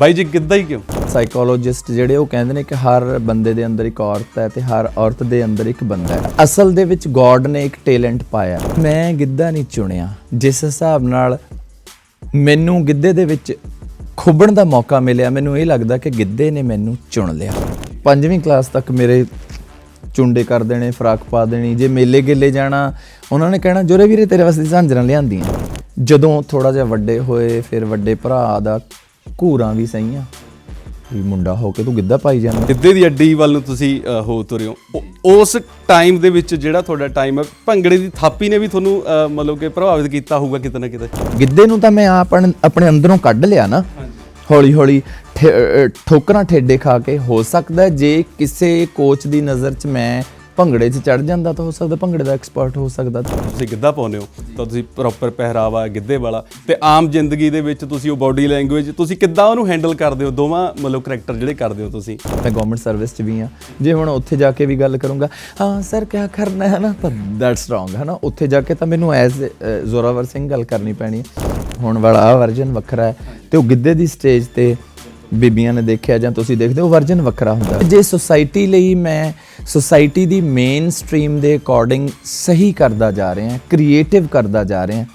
ਬਾਈ ਜੀ, ਕਿੱਦਾਂ ਹੀ ਕਿਉਂ? ਸਾਈਕੋਲੋਜਿਸਟ ਜਿਹੜੇ ਉਹ ਕਹਿੰਦੇ ਨੇ ਕਿ ਹਰ ਬੰਦੇ ਦੇ ਅੰਦਰ ਇੱਕ ਔਰਤ ਹੈ ਤੇ ਹਰ ਔਰਤ ਦੇ ਅੰਦਰ ਇੱਕ ਬੰਦਾ ਹੈ। ਅਸਲ ਦੇ ਵਿੱਚ ਗੋਡ ਨੇ ਇੱਕ ਟੈਲੈਂਟ ਪਾਇਆ। ਮੈਂ ਗਿੱਧਾ ਨਹੀਂ ਚੁਣਿਆ। ਜਿਸ ਹਿਸਾਬ ਨਾਲ ਮੈਨੂੰ ਗਿੱਧੇ ਦੇ ਵਿੱਚ ਖੁੱਬਣ ਦਾ ਮੌਕਾ ਮਿਲਿਆ, ਮੈਨੂੰ ਇਹ ਲੱਗਦਾ ਕਿ ਗਿੱਧੇ ਨੇ ਮੈਨੂੰ ਚੁਣ ਲਿਆ। ਪੰਜਵੀਂ ਕਲਾਸ ਤੱਕ ਮੇਰੇ ਚੁੰਡੇ ਕਰ ਦੇਣੇ, ਫਰਾਕ ਪਾ ਦੇਣੀ, ਜੇ ਮੇਲੇ ਗੇਲੇ ਜਾਣਾ, ਉਹਨਾਂ ਨੇ ਕਹਿਣਾ, ਜੋਰੇ ਵੀਰੇ, ਤੇਰੇ ਵਾਸਤੇ ਝਾਂਜਰਾਂ ਲਿਆਂਦੀਆਂ। ਜਦੋਂ ਥੋੜਾ ਜਿਹਾ ਵੱਡੇ ਹੋਏ, ਫਿਰ ਵੱਡੇ ਭਰਾ ਦਾ ਘੂਰਾਂ ਵੀ ਸਹੀਆਂ। ਵੀ ਮੁੰਡਾ ਹੋ ਕੇ ਤੂੰ ਗਿੱਧਾ ਪਾਈ ਜਾਂਦਾ। ਗਿੱਧੇ ਦੀ ਅੱਡੀ ਵੱਲ ਨੂੰ ਤੁਸੀਂ ਅ, ਹੋ ਤੁਰੇ ਹੋ ਉਸ ਟਾਈਮ ਦੇ ਵਿੱਚ ਜਿਹੜਾ ਤੁਹਾਡਾ ਟਾਈਮ ਹੈ ਭੰਗੜੇ ਦੀ ਥਾਪੀ ਨੇ ਵੀ ਤੁਹਾਨੂੰ ਅ, ਮਤਲਬ ਕਿ ਪ੍ਰਭਾਵਿਤ ਕੀਤਾ ਹੋਊਗਾ ਕਿਤੇ ਨਾ ਕਿਤੇ? ਗਿੱਧੇ ਨੂੰ ਤਾਂ ਮੈਂ ਆਪਣ ਆਪਣੇ ਅੰਦਰੋਂ ਕੱਢ ਲਿਆ ਨਾ। ਹੌਲੀ ਹੌਲੀ ਠੇ- ਠੋਕਰਾਂ ਠੇਡੇ ਖਾ ਕੇ ਹੋ ਸਕਦਾ ਹੈ। ਜੇ ਕਿਸੇ ਕੋਚ ਦੀ ਨਜ਼ਰ 'ਚ ਮੈਂ ਭੰਗੜੇ 'ਚ ਚੜ ਜਾਂਦਾ ਤਾਂ ਹੋ ਸਕਦਾ ਭੰਗੜੇ ਦਾ ਐਕਸਪਰਟ ਹੋ ਸਕਦਾ ਤੁਸੀਂ ਗਿੱਧਾ ਪਾਉਂਦੇ ਹੋ ਤਾਂ ਤੁਸੀਂ ਪ੍ਰੋਪਰ ਪਹਿਰਾਵਾ ਗਿੱਧੇ ਵਾਲਾ। ਤੇ ਆਮ ਜ਼ਿੰਦਗੀ ਦੇ ਵਿੱਚ ਤੁਸੀਂ ਉਹ ਬਾਡੀ ਲੈਂਗੁਏਜ ਤੁਸੀਂ ਕਿੱਦਾਂ ਉਹਨੂੰ ਹੈਂਡਲ ਕਰਦੇ ਹੋ? ਦੋਵਾਂ ਮਤਲਬ ਕਰੈਕਟਰ ਜਿਹੜੇ ਕਰਦੇ ਹੋ ਤੁਸੀਂ। ਮੈਂ ਗਵਰਨਮੈਂਟ ਸਰਵਿਸ 'ਚ ਵੀ ਆ ਜੇ ਹੁਣ ਉੱਥੇ ਜਾ ਕੇ ਵੀ ਗੱਲ ਕਰੂੰਗਾ ਹਾਂ ਸਰ ਕੀ ਕਰਨਾ ਹੈ? ਨਾ ਤਾਂ ਦੈਟਸ ਰੋਂਗ ਹੈ ਨਾ ਉੱਥੇ ਜਾ ਕੇ ਤਾਂ ਮੈਨੂੰ ਐਜ਼ ਜ਼ੋਰਾਵਰ ਸਿੰਘ ਗੱਲ ਕਰਨੀ ਪੈਣੀ ਹੈ। ਹੁਣ ਵਾਲਾ ਵਰਜਨ ਵੱਖਰਾ ਹੈ। ਤੇ ਉਹ ਗਿੱਧੇ ਦੀ ਸਟੇਜ ਤੇ ਬੀਬੀਆਂ ਨੇ ਦੇਖਿਆ ਜਾਂ ਤੁਸੀਂ ਦੇਖਦੇ ਹੋ ਵਰਜਨ ਵੱਖਰਾ ਹੁੰਦਾ। ਜੇ ਸੁਸਾਇਟੀ ਲਈ ਮੈਂ ਸੁਸਾਇਟੀ ਦੀ ਮੇਨ ਸਟ੍ਰੀਮ ਦੇ ਅਕੋਰਡਿੰਗ ਸਹੀ ਕਰਦਾ ਜਾ ਰਿਹਾ ਕ੍ਰੀਏਟਿਵ ਕਰਦਾ ਜਾ ਰਿਹਾ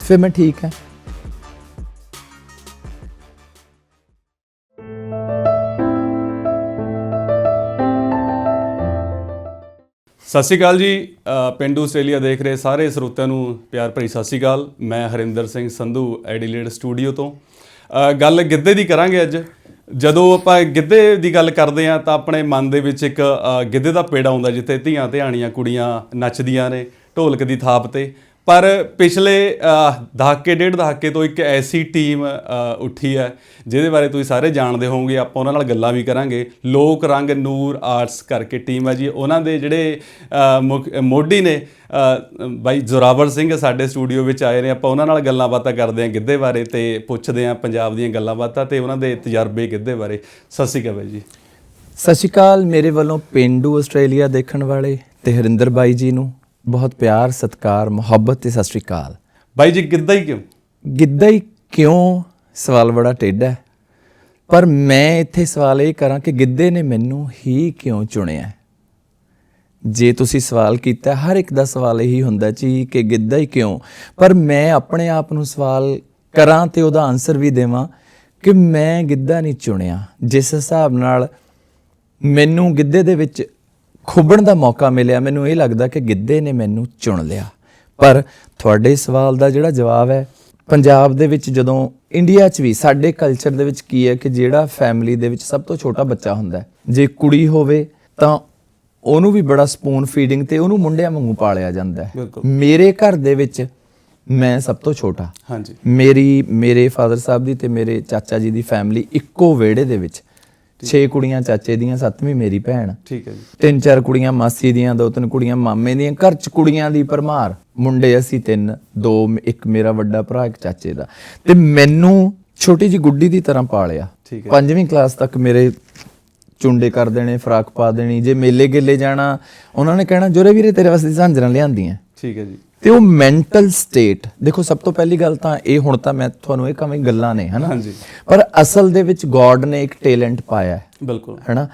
ਫਿਰ ਮੈਂ ਠੀਕ ਹਾਂ। ਸਤਿ ਸ਼੍ਰੀ ਅਕਾਲ ਜੀ। ਅ, ਪਿੰਡੂ ਆਸਟ੍ਰੇਲੀਆ ਦੇਖ ਰਹੇ ਸਾਰੇ ਸਰੋਤਿਆਂ ਨੂੰ ਪਿਆਰ ਭਰੀ ਸਤਿ ਸ਼੍ਰੀ ਅਕਾਲ। ਮੈਂ ਹਰਿੰਦਰ ਸਿੰਘ ਸੰਧੂ ਐਡੀਲੇਡ ਸਟੂਡੀਓ ਤੋਂ। ਅ, ਗੱਲ ਗਿੱਧੇ ਦੀ ਕਰਾਂਗੇ ਅੱਜ। ਜਦੋਂ ਆਪਾਂ ਗਿੱਧੇ ਦੀ ਗੱਲ ਕਰਦੇ ਆ ਤਾਂ ਆਪਣੇ ਮਨ ਦੇ ਵਿੱਚ ਇੱਕ ਗਿੱਧੇ ਦਾ ਪੇੜਾ ਆਉਂਦਾ ਜਿੱਥੇ ਧੀਆਂ ਧਿਆਣੀਆਂ ਕੁੜੀਆਂ ਨੱਚਦੀਆਂ ਨੇ, ਢੋਲਕ ਦੀ ਥਾਪ ਤੇ। ਪਰ ਪਿਛਲੇ ਦਹਾਕੇ ਡੇਢ ਦਹਾਕੇ ਤੋਂ ਇੱਕ ਐਸੀ ਟੀਮ ਉੱਠੀ ਹੈ ਜਿਹਦੇ ਬਾਰੇ ਤੁਸੀਂ ਸਾਰੇ ਜਾਣਦੇ ਹੋਵੋਗੇ ਆਪਾਂ ਉਹਨਾਂ ਨਾਲ ਗੱਲਾਂ ਵੀ ਕਰਾਂਗੇ। ਲੋਕ ਰੰਗ ਨੂਰ ਆਰਟਸ ਕਰਕੇ ਟੀਮ ਹੈ ਜੀ। ਉਹਨਾਂ ਦੇ ਜਿਹੜੇ ਅ, ਮੋਢੀ ਨੇ ਬਾਈ ਜ਼ੋਰਾਵਰ ਸਿੰਘ ਸਾਡੇ ਸਟੂਡੀਓ ਵਿੱਚ ਆਏ ਨੇ। ਆਪਾਂ ਉਹਨਾਂ ਨਾਲ ਗੱਲਾਂ ਬਾਤਾਂ ਕਰਦੇ ਹਾਂ ਗਿੱਧੇ ਬਾਰੇ ਤੇ ਪੁੱਛਦੇ ਹਾਂ ਪੰਜਾਬ ਦੀਆਂ ਗੱਲਾਂ ਬਾਤਾਂ ਤੇ ਉਹਨਾਂ ਦੇ ਤਜਰਬੇ ਗਿੱਧੇ ਬਾਰੇ। ਸਤਿ ਸ਼੍ਰੀ ਅਕਾਲ ਬਾਈ ਜੀ। ਸਤਿ ਸ਼੍ਰੀ ਅਕਾਲ। ਮੇਰੇ ਵੱਲੋਂ ਪਿੰਡੂ ਆਸਟ੍ਰੇਲੀਆ ਦੇਖਣ ਵਾਲੇ ਤੇ ਹਰਿੰਦਰ ਬਾਈ ਜੀ ਨੂੰ ਬਹੁਤ ਪਿਆਰ ਸਤਿਕਾਰ ਮੁਹੱਬਤ ਤੇ ਸਤਿ ਸ਼੍ਰੀ ਅਕਾਲ। ਬਾਈ ਜੀ ਗਿੱਧਾ ਹੀ ਕਿਉਂ? ਗਿੱਧਾ ਹੀ ਕਿਉਂ? ਸਵਾਲ ਬੜਾ ਟੇਢਾ ਹੈ। ਪਰ ਮੈਂ ਇੱਥੇ ਸਵਾਲ ਇਹ ਕਰਾਂ ਕਿ ਗਿੱਧੇ ਨੇ ਮੈਨੂੰ ਹੀ ਕਿਉਂ ਚੁਣਿਆ? ਜੇ ਤੁਸੀਂ ਸਵਾਲ ਕੀਤਾ ਹਰ ਇੱਕ ਦਾ ਸਵਾਲ ਇਹੀ ਹੁੰਦਾ ਜੀ ਕਿ ਗਿੱਧਾ ਹੀ ਕਿਉਂ? ਪਰ ਮੈਂ ਆਪਣੇ ਆਪ ਨੂੰ ਸਵਾਲ ਕਰਾਂ ਤੇ ਉਹਦਾ ਆਨਸਰ ਵੀ ਦੇਵਾਂ ਕਿ ਮੈਂ ਗਿੱਧਾ ਨਹੀਂ ਚੁਣਿਆ। ਜਿਸ ਹਿਸਾਬ ਨਾਲ ਮੈਨੂੰ ਗਿੱਧੇ ਦੇ ਵਿੱਚ ਖੁੱਬਣ ਦਾ ਮੌਕਾ ਮਿਲਿਆ ਮੈਨੂੰ ਇਹ ਲੱਗਦਾ ਕਿ ਗਿੱਧੇ ਨੇ ਮੈਨੂੰ ਚੁਣ ਲਿਆ। ਪਰ ਤੁਹਾਡੇ ਸਵਾਲ ਦਾ ਜਿਹੜਾ ਜਵਾਬ ਹੈ ਪੰਜਾਬ ਦੇ ਵਿੱਚ ਜਦੋਂ ਇੰਡੀਆ 'ਚ ਵੀ ਸਾਡੇ ਕਲਚਰ ਦੇ ਵਿੱਚ ਕੀ ਹੈ ਕਿ ਜਿਹੜਾ ਫੈਮਿਲੀ ਦੇ ਵਿੱਚ ਸਭ ਤੋਂ ਛੋਟਾ ਬੱਚਾ ਹੁੰਦਾ ਜੇ ਕੁੜੀ ਹੋਵੇ ਤਾਂ ਉਹਨੂੰ ਵੀ ਬੜਾ ਸਪੂਨ ਫੀਡਿੰਗ ਤੇ ਉਹਨੂੰ ਮੁੰਡਿਆਂ ਵਾਂਗੂ ਪਾਲਿਆ ਜਾਂਦਾ ਹੈ। ਮੇਰੇ ਘਰ ਦੇ ਵਿੱਚ ਮੈਂ ਸਭ ਤੋਂ ਛੋਟਾ। ਹਾਂਜੀ। ਮੇਰੀ ਮੇਰੇ ਫਾਦਰ ਸਾਹਿਬ ਦੀ ਤੇ ਮੇਰੇ ਚਾਚਾ ਜੀ ਦੀ ਫੈਮਿਲੀ ਇੱਕੋ ਵਿਹੜੇ ਦੇ ਵਿੱਚ। 6 ਕੁੜੀਆਂ ਚਾਚੇ ਦੀਆਂ ਸੱਤਵੀਂ ਮੇਰੀ ਭੈਣ। ਠੀਕ ਹੈ ਜੀ। ਤਿੰਨ ਚਾਰ ਕੁੜੀਆਂ ਮਾਸੀ ਦੀਆਂ ਦੋ ਤਿੰਨ ਕੁੜੀਆਂ ਮਾਮੇ ਦੀਆਂ। ਘਰ ਚ ਕੁੜੀਆਂ ਦੀ ਪਰਮਾਰ ਮੁੰਡੇ ਅਸੀਂ ਤਿੰਨ ਦੋ ਇੱਕ ਮੇਰਾ ਵੱਡਾ ਭਰਾ ਇੱਕ ਚਾਚੇ ਦਾ। ਤੇ ਮੈਨੂੰ ਛੋਟੀ ਜੀ ਗੁੱਡੀ ਦੀ ਤਰ੍ਹਾਂ ਪਾਲਿਆ। ਠੀਕ ਹੈ। ਪੰਜਵੀਂ ਕਲਾਸ ਤੱਕ ਮੇਰੇ ਚੁੰਡੇ ਕਰ ਦੇਣੇ ਫਰਾਕ ਪਾ ਦੇਣੀ ਜੇ ਮੇਲੇ ਗੇਲੇ ਜਾਣਾ ਉਹਨਾਂ ਨੇ ਕਹਿਣਾ ਜੋਰੇ ਵੀਰੇ ਤੇਰੇ ਵਾਸਤੇ ਝਾਂਜਰਾਂ ਲਿਆਂਦੀਆਂ। ਠੀਕ ਹੈ ਜੀ। ਤੇ ਉਹ ਮੈਂਟਲ ਸਟੇਟ ਦੇਖੋ ਸਭ ਤੋਂ ਪਹਿਲੀ ਗੱਲ ਤਾਂ ਇਹ ਹੁਣ ਤਾਂ ਮੈਂ ਤੁਹਾਨੂੰ ਇਹ ਕਵੇਂ ਗੱਲਾਂ ਨੇ ਹਨਾ। ਪਰ ਅਸਲ ਦੇ ਵਿੱਚ ਗੋਡ ਨੇ ਇੱਕ ਟੈਲੈਂਟ ਪਾਇਆ ਹੈ ਬਿਲਕੁਲ। ਹੈਨਾ?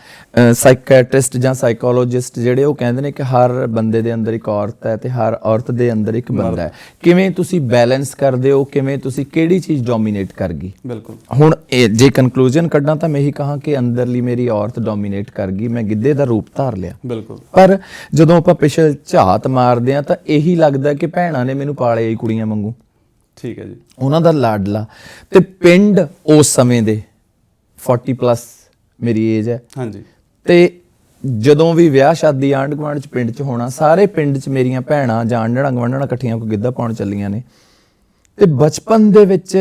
ਸਾਈਕੈਟ੍ਰਿਸਟ ਜਾਂ ਸਾਈਕੋਲੋਜਿਸਟ ਜਿਹੜੇ ਉਹ ਕਹਿੰਦੇ ਨੇ ਕਿ ਹਰ ਬੰਦੇ ਦੇ ਅੰਦਰ ਇੱਕ ਔਰਤ ਹੈ ਤੇ ਹਰ ਔਰਤ ਦੇ ਅੰਦਰ ਇੱਕ ਬੰਦਾ ਹੈ। ਕਿਵੇਂ ਤੁਸੀਂ ਬੈਲੈਂਸ ਕਰਦੇ ਹੋ? ਕਿਵੇਂ ਤੁਸੀਂ ਕਿਹੜੀ ਚੀਜ਼ ਡੋਮੀਨੇਟ ਕਰ ਗਈ? ਬਿਲਕੁਲ। ਹੁਣ ਇਹ ਜੇ ਕਨਕਲੂਜਨ ਕੱਢਾਂ ਤਾਂ ਮੈਂ ਇਹੀ ਕਹਾਂ ਕਿ ਅੰਦਰਲੀ ਮੇਰੀ ਔਰਤ ਡੋਮੀਨੇਟ ਕਰ ਗਈ ਮੈਂ ਗਿੱਧੇ ਦਾ ਰੂਪ ਧਾਰ ਲਿਆ। ਬਿਲਕੁਲ। ਪਰ ਜਦੋਂ ਆਪਾਂ ਪਿਛਲ ਝਾਤ ਮਾਰਦੇ ਆ ਤਾਂ ਇਹੀ ਲੱਗਦਾ ਕਿ ਭੈਣਾਂ ਨੇ ਮੈਨੂੰ ਪਾਲਿਆ ਹੀ ਕੁੜੀਆਂ ਵਾਂਗੂ। ਠੀਕ ਹੈ ਜੀ। ਉਹਨਾਂ ਦਾ ਲਾਡਲਾ। ਤੇ ਪਿੰਡ ਉਸ ਸਮੇਂ ਦੇ 40 ਪਲੱਸ ਮੇਰੀ ਏਜ ਹੈ। ਹਾਂਜੀ। ਤੇ ਜਦੋਂ ਵੀ ਵਿਆਹ ਸ਼ਾਦੀ ਆਂਢ ਗੁਆਂਢ ਚ ਪਿੰਡ ਚ ਹੋਣਾ ਸਾਰੇ ਪਿੰਡ ਚ ਮੇਰੀਆਂ ਭੈਣਾਂ ਜਾਣਣਾ ਗਵਾਂਢਣਾ ਇਕੱਠੀਆਂ ਕੋ ਗਿੱਧਾ ਪਾਉਣ ਚੱਲੀਆਂ ਨੇ। ਤੇ ਬਚਪਨ ਦੇ ਵਿੱਚ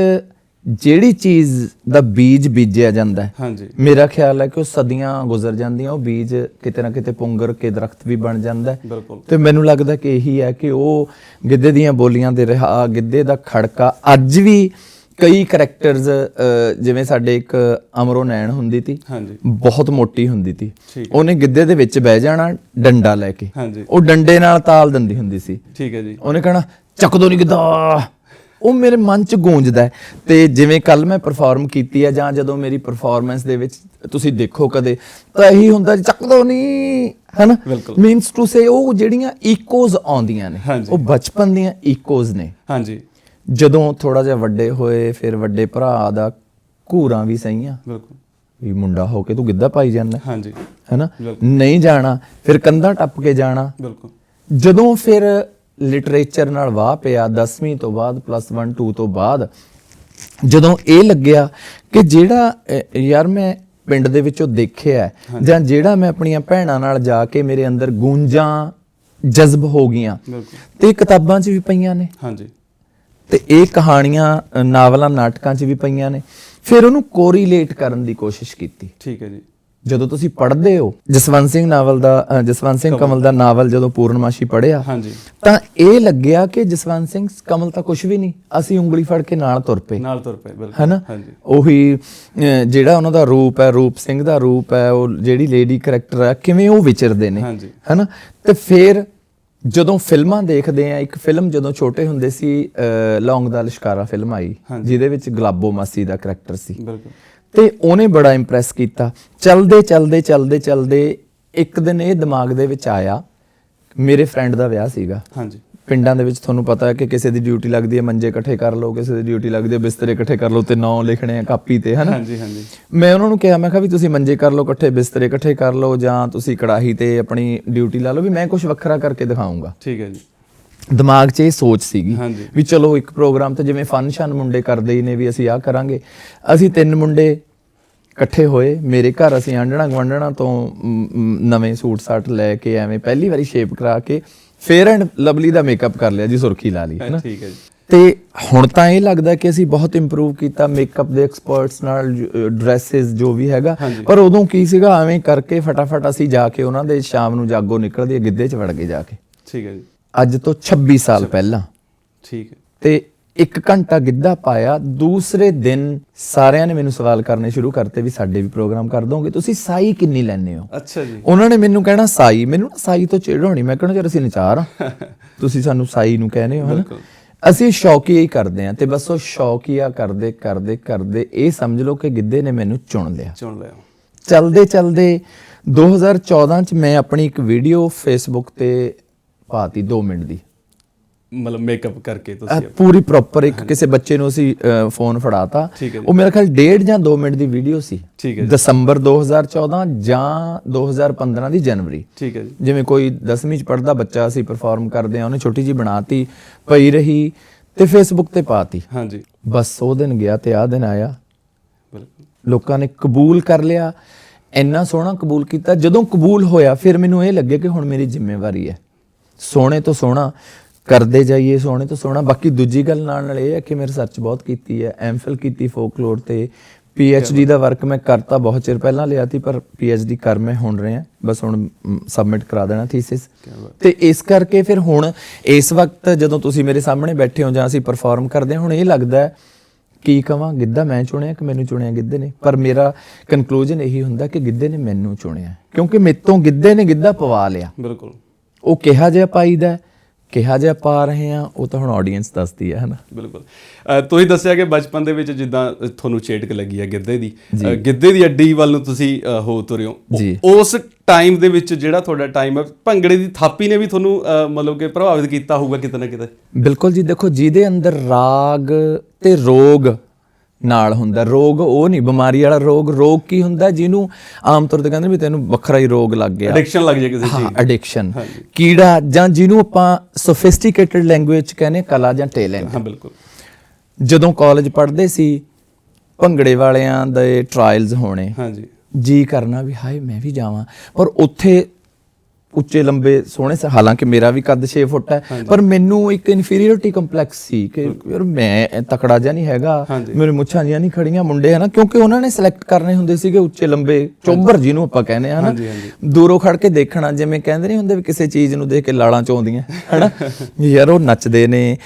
ਜਿਹੜੀ ਚੀਜ਼ ਦਾ ਬੀਜ ਬੀਜਿਆ ਜਾਂਦਾ ਹੈ ਹਾਂਜੀ। ਮੇਰਾ ਖਿਆਲ ਹੈ ਕਿ ਉਹ ਸਦੀਆਂ ਗੁਜ਼ਰ ਜਾਂਦੀਆਂ ਉਹ ਬੀਜ ਕਿਤੇ ਨਾ ਕਿਤੇ ਪੁੰਗਰ ਕੇ ਦਰਖਤ ਵੀ ਬਣ ਜਾਂਦਾ ਹੈ। ਤੇ ਮੈਨੂੰ ਲੱਗਦਾ ਕਿ ਇਹੀ ਹੈ ਕਿ ਉਹ ਗਿੱਧੇ ਦੀਆਂ ਬੋਲੀਆਂ ਦੇ ਰਿਹਾ ਗਿੱਧੇ ਦਾ ਖੜਕਾ ਅੱਜ ਵੀ ਕਈ ਕੈਰੈਕਟਰਸ ਜਿਵੇਂ ਸਾਡੇ ਇੱਕ ਅਮਰੋ ਨੈਣ ਹੁੰਦੀ ਸੀ ਹਾਂਜੀ। ਬਹੁਤ ਮੋਟੀ ਹੁੰਦੀ ਸੀ ਉਹਨੇ ਗਿੱਧੇ ਦੇ ਵਿੱਚ ਬਹਿ ਜਾਣਾ ਡੰਡਾ ਲੈ ਕੇ। ਉਹ ਡੰਡੇ ਨਾਲ ਤਾਲ ਦਿੰਦੀ ਹੁੰਦੀ ਸੀ। ਠੀਕ ਹੈ ਜੀ। ਉਹਨੇ ਕਹਣਾ ਚੱਕ ਦੋ ਨਹੀਂ ਗਿੱਧਾ। ਉਹ ਮੇਰੇ ਮਨ 'ਚ ਗੂੰਜਦਾ ਤੇ ਜਿਵੇਂ ਕੱਲ ਮੈਂ ਪਰਫਾਰਮ ਕੀਤੀ ਹੈ ਜਾਂ ਜਦੋਂ ਮੇਰੀ ਪਰਫਾਰਮੈਂਸ ਦੇ ਵਿੱਚ ਤੁਸੀਂ ਦੇਖੋ ਕਦੇ ਤਾਂ ਇਹੀ ਹੁੰਦਾ ਚੱਕ ਦੋ ਨਹੀਂ ਹੈਨਾ। ਮੀਨਸ ਟੂ ਸੇ ਉਹ ਜਿਹੜੀਆਂ ਇਕੋਜ਼ ਆਉਂਦੀਆਂ ਨੇ। ਉਹ ਬਚਪਨ ਦੀਆਂ ਇਕੋਜ਼ ਨੇ। ਹਾਂਜੀ। ਜਦੋਂ ਥੋੜਾ ਜਿਹਾ ਵੱਡੇ ਹੋਏ ਫਿਰ ਵੱਡੇ ਭਰਾ ਦਾ ਘੂਰਾਂ ਵੀ ਸਹੀਆਂ। ਬਿਲਕੁਲ। ਵੀ ਮੁੰਡਾ ਹੋ ਕੇ ਤੂੰ ਗਿੱਧਾ ਪਾਈ ਜਾਂਦਾ। ਹਾਂਜੀ। ਹੈਨਾ। ਨਹੀਂ ਜਾਣਾ ਫਿਰ ਕੰਧਾਂ ਟੱਪ ਕੇ ਜਾਣਾ। ਬਿਲਕੁਲ। ਜਦੋਂ ਫਿਰ ਲਿਟਰੇਚਰ ਨਾਲ ਵਾਹ ਪਿਆ 10ਵੀਂ ਤੋਂ ਬਾਅਦ ਪਲੱਸ 1 2 ਤੋਂ ਬਾਅਦ ਜਦੋਂ ਇਹ ਲੱਗਿਆ ਕਿ ਜਿਹੜਾ ਯਾਰ ਮੈਂ ਪਿੰਡ ਦੇ ਵਿੱਚੋਂ ਦੇਖਿਆ ਜਾਂ ਜਿਹੜਾ ਮੈਂ ਆਪਣੀਆਂ ਭੈਣਾਂ ਨਾਲ ਜਾ ਕੇ ਮੇਰੇ ਅੰਦਰ ਗੂੰਜਾਂ ਜਜ਼ਬ ਹੋ ਗਈਆਂ ਤੇ ਕਿਤਾਬਾਂ 'ਚ ਵੀ ਪਈਆਂ ਨੇ। ਹਾਂਜੀ। ਤੇ ਇਹ ਕਹਾਣੀਆਂ ਨਾਵਲਾਂ ਨਾਟਕਾਂ 'ਚ ਵੀ ਪਈਆਂ ਨੇ। ਫਿਰ ਉਹਨੂੰ ਕੋਰੀਲੇਟ ਕਰਨ ਦੀ ਕੋਸ਼ਿਸ਼ ਕੀਤੀ। ਠੀਕ ਹੈ ਜੀ। ਜਦੋਂ ਤੁਸੀਂ ਪੜ੍ਹਦੇ ਹੋ ਜਸਵੰਤ ਸਿੰਘ ਨਾਵਲ ਦਾ ਜਸਵੰਤ ਸਿੰਘ ਕਮਲ ਦਾ ਨਾਵਲ ਜਦੋਂ ਪੂਰਨਮਾਸ਼ੀ ਪੜ੍ਹਿਆ ਹਾਂਜੀ। ਤਾਂ ਇਹ ਲੱਗਿਆ ਕਿ ਜਸਵੰਤ ਸਿੰਘ ਕਮਲ ਤਾਂ ਕੁਝ ਵੀ ਨਹੀਂ ਅਸੀਂ ਉਂਗਲੀ ਫੜ ਕੇ ਨਾਲ ਤੁਰ ਪਏ। ਨਾਲ ਤੁਰ ਪਏ ਬਿਲਕੁਲ। ਹੈਨਾ? ਉਹੀ ਜਿਹੜਾ ਉਹਨਾਂ ਦਾ ਰੂਪ ਹੈ ਰੂਪ ਸਿੰਘ ਦਾ ਰੂਪ ਹੈ ਉਹ ਜਿਹੜੀ ਲੇਡੀ ਕਰੈਕਟਰ ਹੈ ਕਿਵੇਂ ਉਹ ਵਿਚਰਦੇ ਨੇ। ਹਾਂਜੀ। ਹੈਨਾ? ਤੇ ਫਿਰ ਜਦੋਂ ਫਿਲਮਾਂ ਦੇਖਦੇ ਆ ਇੱਕ ਫਿਲਮ ਜਦੋਂ ਛੋਟੇ ਹੁੰਦੇ ਸੀ ਲੌਂਗ ਦਾ ਲਿਸ਼ਕਾਰਾ ਫਿਲਮ ਆਈ। ਜਿਹਦੇ ਵਿੱਚ ਗਲਾਬੋ ਮਾਸੀ ਦਾ ਕਰੈਕਟਰ ਸੀ। ਤੇ ਉਹਨੇ ਬੜਾ ਇੰਪ੍ਰੈਸ ਕੀਤਾ। ਚਲਦੇ ਚਲਦੇ ਚਲਦੇ ਚਲਦੇ ਇੱਕ ਦਿਨ ਇਹ ਦਿਮਾਗ ਦੇ ਵਿੱਚ ਆਇਆ ਮੇਰੇ ਫਰੈਂਡ ਦਾ ਵਿਆਹ ਸੀਗਾ। ਹਾਂਜੀ। ਪਿੰਡਾਂ ਦੇ ਵਿੱਚ ਤੁਹਾਨੂੰ ਪਤਾ ਹੈ ਕਿ ਕਿਸੇ ਦੀ ਡਿਊਟੀ ਲੱਗਦੀ ਹੈ ਮੰਜੇ ਇਕੱਠੇ ਕਰ ਲਓ ਕਿਸੇ ਦੀ ਡਿਊਟੀ ਲੱਗਦੀ ਹੈ ਬਿਸਤਰੇ ਇਕੱਠੇ ਕਰ ਲਓ ਤੇ ਨਾਂ ਲਿਖਣੇ ਆ ਕਾਪੀ ਤੇ ਹਨਾ? ਹਾਂਜੀ ਹਾਂਜੀ। ਮੈਂ ਉਹਨਾਂ ਨੂੰ ਕਿਹਾ ਮੈਂ ਕਿਹਾ ਵੀ ਤੁਸੀਂ ਮੰਜੇ ਕਰ ਲਓ ਇਕੱਠੇ ਬਿਸਤਰੇ ਇਕੱਠੇ ਕਰ ਲਓ ਜਾਂ ਤੁਸੀਂ ਕੜਾਹੀ ਤੇ ਆਪਣੀ ਡਿਊਟੀ ਲਾ ਲਓ ਵੀ ਮੈਂ ਕੁਝ ਵੱਖਰਾ ਕਰਕੇ ਦਿਖਾਉਂਗਾ। ਠੀਕ ਹੈ ਜੀ। ਦਿਮਾਗ 'ਚ ਇਹ ਸੋਚ ਸੀਗੀ। ਵੀ ਚਲੋ ਇੱਕ ਪ੍ਰੋਗਰਾਮ ਤੇ ਜਿਵੇਂ ਫਨ ਸ਼ਨ ਮੁੰਡੇ ਕਰਦੇ ਹੀ ਨੇ ਵੀ ਅਸੀਂ ਆਹ ਕਰਾਂਗੇ। ਅਸੀਂ ਤਿੰਨ ਮੁੰਡੇ ਇਕੱਠੇ ਹੋਏ ਮੇਰੇ ਘਰ ਅਸੀਂ ਆਂਡਣਾ ਗਵੰਡਣਾ ਤੋਂ ਨਵੇਂ ਸੂਟ ਸਾਟ ਲੈ ਕੇ ਐਵੇਂ ਪਹਿਲੀ ਵਾਰੀ ਸ਼ੇਪ ਕਰਾ ਕੇ ਫੇਅਰ ਐਂਡ ਲਵਲੀ ਦਾ ਮੇਕਅਪ ਕਰ ਲਿਆ ਜੀ ਸੁਰਖੀ ਲਾ ਲਈ ਹੈਨਾ? ਠੀਕ ਹੈ ਜੀ। ਤੇ ਹੁਣ ਤਾਂ ਇਹ ਲੱਗਦਾ ਕਿ ਅਸੀਂ ਬਹੁਤ ਇੰਪਰੂਵ ਕੀਤਾ ਮੇਕਅਪ ਦੇ ਐਕਸਪਰਟਸ ਨਾਲ ਡਰੈਸਸ ਜੋ ਵੀ ਹੈਗਾ। ਪਰ ਉਦੋਂ ਕੀ ਸੀਗਾ? ਐਵੇਂ ਕਰਕੇ ਫਟਾਫਟ ਅਸੀਂ ਜਾ ਕੇ ਉਹਨਾਂ ਦੇ ਸ਼ਾਮ ਨੂੰ ਜਾਗੋ ਨਿਕਲਦੀ ਗਿੱਧੇ 'ਚ ਵੜ ਕੇ ਜਾ ਕੇ। ਠੀਕ ਹੈ ਜੀ। ਅੱਜ ਤੋਂ 26 ਸਾਲ ਪਹਿਲਾਂ। ਠੀਕ ਹੈ। ਤੇ ਇੱਕ ਘੰਟਾ ਗਿੱਧਾ ਪਾਇਆ ਦੂਸਰੇ ਦਿਨ ਸਾਰਿਆਂ ਨੇ ਮੈਨੂੰ ਸਵਾਲ ਕਰਨੇ ਸ਼ੁਰੂ ਕਰਤੇ ਵੀ ਸਾਡੇ ਵੀ ਪ੍ਰੋਗਰਾਮ ਕਰ ਦੋਗੇ ਤੁਸੀਂ ਸਾਈ ਕਿੰਨੀ ਲੈਣੇ ਹੋ? ਅੱਛਾ ਜੀ। ਉਹਨਾਂ ਨੇ ਮੈਨੂੰ ਕਹਿਣਾ ਸਾਈ ਮੈਨੂੰ ਨਾ ਸਾਈ ਤੋਂ ਚਿੜ ਹੋਣੀ ਮੈਂ ਕਹਿਣਾ ਯਾਰ ਅਸੀਂ ਨਚਾਰ ਤੁਸੀਂ ਸਾਨੂੰ ਸਾਈ ਨੂੰ ਕਹਿੰਦੇ ਹੋ ਹਨਾ। ਅਸੀਂ ਸ਼ੌਕੀਆ ਹੀ ਕਰਦੇ ਆ ਤੇ ਬਸ ਉਹ ਸ਼ੌਕੀਆ ਕਰਦੇ ਕਰਦੇ ਕਰਦੇ ਇਹ ਸਮਝ ਲਓ ਕਿ ਗਿੱਧੇ ਨੇ ਮੈਨੂੰ ਚੁਣ ਲਿਆ। ਚੁਣ ਲਿਆ। ਚਲਦੇ ਚਲਦੇ 2014 ਚ ਮੈਂ ਆਪਣੀ ਇੱਕ ਵੀਡੀਓ ਫੇਸਬੁੱਕ ਤੇ ਪਾਤੀ 2 ਮਿੰਟ ਦੀ। ਮਤਲਬ ਮੇਕਅਪ ਕਰਕੇ ਤੁਸੀਂ ਪੂਰੀ ਪ੍ਰੋਪਰ ਇੱਕ ਕਿਸੇ ਬੱਚੇ ਨੂੰ ਅਸੀਂ ਫੋਨ ਫੜਾਤਾ। ਉਹ ਮੇਰਾ ਖਿਆਲ ਡੇਢ ਜਾਂ 2 ਮਿੰਟ ਦੀ ਵੀਡੀਓ ਸੀ। ਦਸੰਬਰ 2014 ਜਾਂ 2015 ਦੀ ਜਨਵਰੀ। ਠੀਕ ਹੈ ਜੀ। ਜਿਵੇਂ ਕੋਈ 10ਵੀਂ ਚ ਪੜਦਾ ਬੱਚਾ ਅਸੀਂ ਪਰਫਾਰਮ ਕਰਦੇ ਆ ਉਹਨੇ ਛੋਟੀ ਜੀ ਬਣਾਤੀ ਪਈ ਰਹੀ ਤੇ ਫੇਸਬੁੱਕ ਤੇ ਪਾਤੀ। ਹਾਂਜੀ। ਬਸ ਉਹ ਦਿਨ ਗਿਆ ਤੇ ਆ ਦਿਨ ਆਇਆ। ਬਿਲਕੁਲ। ਲੋਕਾਂ ਨੇ ਕਬੂਲ ਕਰ ਲਿਆ। ਇੰਨਾ ਸੋਹਣਾ ਕਬੂਲ ਕੀਤਾ। ਜਦੋਂ ਕਬੂਲ ਹੋਇਆ ਫਿਰ ਮੈਨੂੰ ਇਹ ਲੱਗੇ ਕਿ ਹੁਣ ਮੇਰੀ ਜ਼ਿੰਮੇਵਾਰੀ ਹੈ। ਸੋਹਣੇ ਤੋਂ ਸੋਹਣਾ। ਕਰਦੇ ਜਾਈਏ ਸੋਹਣੇ ਤੋਂ ਸੋਹਣਾ। ਬਾਕੀ ਦੂਜੀ ਗੱਲ ਨਾਲ ਨਾਲ ਇਹ ਹੈ ਕਿ ਮੈਂ ਰਿਸਰਚ ਬਹੁਤ ਕੀਤੀ ਹੈ। ਐਮਫਿਲ ਕੀਤੀ ਫੋਕਲੋਰ ਤੇ। ਡੀ ਦਾ ਵਰਕ ਮੈਂ ਕਰਤਾ ਬਹੁਤ ਚਿਰ ਪਹਿਲਾਂ ਲਿਆ ਸੀ ਪਰ ਡੀ ਕਰ ਮੈਂ ਹੁਣ ਰਿਹਾ। ਬਸ ਹੁਣ ਸਬਮਿਟ ਕਰਾ ਦੇਣਾ ਥੀਸਿਸ ਤੇ ਇਸ ਕਰਕੇ ਫਿਰ ਹੁਣ ਇਸ ਵਕਤ ਜਦੋਂ ਤੁਸੀਂ ਮੇਰੇ ਸਾਹਮਣੇ ਬੈਠੇ ਹੋ ਜਾਂ ਅਸੀਂ ਪਰਫਾਰਮ ਕਰਦੇ ਹਾਂ ਹੁਣ ਇਹ ਲੱਗਦਾ ਕੀ ਕਵਾਂ ਗਿੱਧਾ ਮੈਂ ਚੁਣਿਆ ਕਿ ਮੈਨੂੰ ਚੁਣਿਆ ਗਿੱਧੇ ਨੇ? ਪਰ ਮੇਰਾ ਕਨਕਲੂਜਨ ਇਹੀ ਹੁੰਦਾ ਕਿ ਗਿੱਧੇ ਨੇ ਮੈਨੂੰ ਚੁਣਿਆ। ਕਿਉਂਕਿ ਮੇਤੋਂ ਗਿੱਧੇ ਨੇ ਗਿੱਧਾ ਪਵਾ ਲਿਆ। ਬਿਲਕੁਲ। ਉਹ ਕਿਹਾ ਜਿਹਾ ਪਾਈਦਾ ਕਿਹਾ ਜਿਹਾ ਪਾ ਰਹੇ ਆ ਉਹ ਤਾਂ ਹੁਣ ਆਡੀਅנס ਦੱਸਦੀ ਹੈ ਹਨਾ? ਬਿਲਕੁਲ। ਤੁਸੀਂ ਦੱਸਿਆ ਕਿ ਬਚਪਨ ਦੇ ਵਿੱਚ ਜਿੱਦਾਂ ਤੁਹਾਨੂੰ ਛੇੜਕ ਲੱਗੀ ਹੈ ਗਿੱਧੇ ਦੀ। ਗਿੱਧੇ ਦੀ ਅੱਡੀ ਵੱਲ ਨੂੰ ਤੁਸੀਂ ਹੋ ਤੁਰੇ ਹੋ ਜੀ। ਉਸ ਟਾਈਮ ਦੇ ਵਿੱਚ ਜਿਹੜਾ ਤੁਹਾਡਾ ਟਾਈਮ ਹੈ ਭੰਗੜੇ ਦੀ ਥਾਪੀ ਨੇ ਵੀ ਤੁਹਾਨੂੰ ਮਤਲਬ ਕਿ ਪ੍ਰਭਾਵਿਤ ਕੀਤਾ ਹੋਊਗਾ ਕਿਤੇ ਨਾ ਕਿਤੇ? ਬਿਲਕੁਲ ਜੀ ਦੇਖੋ ਜਿਹਦੇ ਅੰਦਰ ਰਾਗ ਤੇ ਰੋਗ ਨਾਲ ਹੁੰਦਾ। ਰੋਗ ਉਹ ਨਹੀਂ ਬਿਮਾਰੀ ਵਾਲਾ ਰੋਗ ਰੋਗ ਕੀ ਹੁੰਦਾ? ਜਿਹਨੂੰ ਆਮ ਤੌਰ ਤੇ ਕਹਿੰਦੇ ਵੀ ਤੈਨੂੰ ਵੱਖਰਾ ਹੀ ਰੋਗ ਲੱਗ ਗਿਆ। ਐਡਿਕਸ਼ਨ ਲੱਗ ਜਾਏ ਕਿਸੇ ਚੀਜ਼ ਹਾਂ ਐਡਿਕਸ਼ਨ ਕੀੜਾ ਜਾਂ ਜਿਹਨੂੰ ਆਪਾਂ ਸੋਫਿਸਟੀਕੇਟਡ ਲੈਂਗੁਏਜ ਕਹਿੰਦੇ ਕਲਾ ਜਾਂ ਟੈਲੈਂਟ। ਹਾਂ ਬਿਲਕੁਲ। ਜਦੋਂ ਕਾਲਜ ਪੜ੍ਹਦੇ ਸੀ ਭੰਗੜੇ ਵਾਲਿਆਂ ਦੇ ਟ੍ਰਾਇਲਸ ਹੋਣੇ। ਹਾਂਜੀ। ਜੀ ਕਰਨਾ ਵੀ ਹਾਏ ਮੈਂ ਵੀ ਜਾਵਾਂ। ਪਰ ਉੱਥੇ ਉੱਚੇ ਲੰਬੇ ਸੋਹਣੇ ਸੇ ਹਾਲਾਂਕਿ ਮੇਰਾ ਵੀ ਕੱਦ 6 ਫੁੱਟ ਹੈ ਪਰ ਮੈਨੂੰ ਇੱਕ ਇਨਫੀਰੀਅਰਿਟੀ ਕੰਪਲੈਕਸ ਸੀ ਕਿ ਯਾਰ ਮੈਂ ਤਕੜਾ ਜਿਹਾ ਨਹੀਂ ਹੈਗਾ। ਮੇਰੇ ਮੁੱਛਾਂ ਜੀਆਂ ਨਹੀਂ ਖੜੀਆਂ ਮੁੰਡੇ ਹਨਾ? ਕਿਉਂਕਿ ਉਹਨਾਂ ਨੇ ਸਿਲੈਕਟ ਕਰਨੇ ਹੁੰਦੇ ਸੀਗੇ ਉੱਚੇ ਲੰਬੇ ਚੋਬਰ ਜਿਹਨੂੰ ਆਪਾਂ ਕਹਿੰਦੇ ਆ ਹਨਾ। ਦੂਰੋਂ ਖੜ ਕੇ ਦੇਖਣਾ ਜਿਵੇਂ ਕਹਿੰਦੇ ਨਹੀਂ ਹੁੰਦੇ ਵੀ ਕਿਸੇ ਚੀਜ਼ ਨੂੰ ਦੇਖ ਕੇ ਲਾਲਾਂ ਚੋਂਦੀਆਂ ਹਨਾ? ਯਾਰ ਉਹ ਨੱਚਦੇ ਨੇ।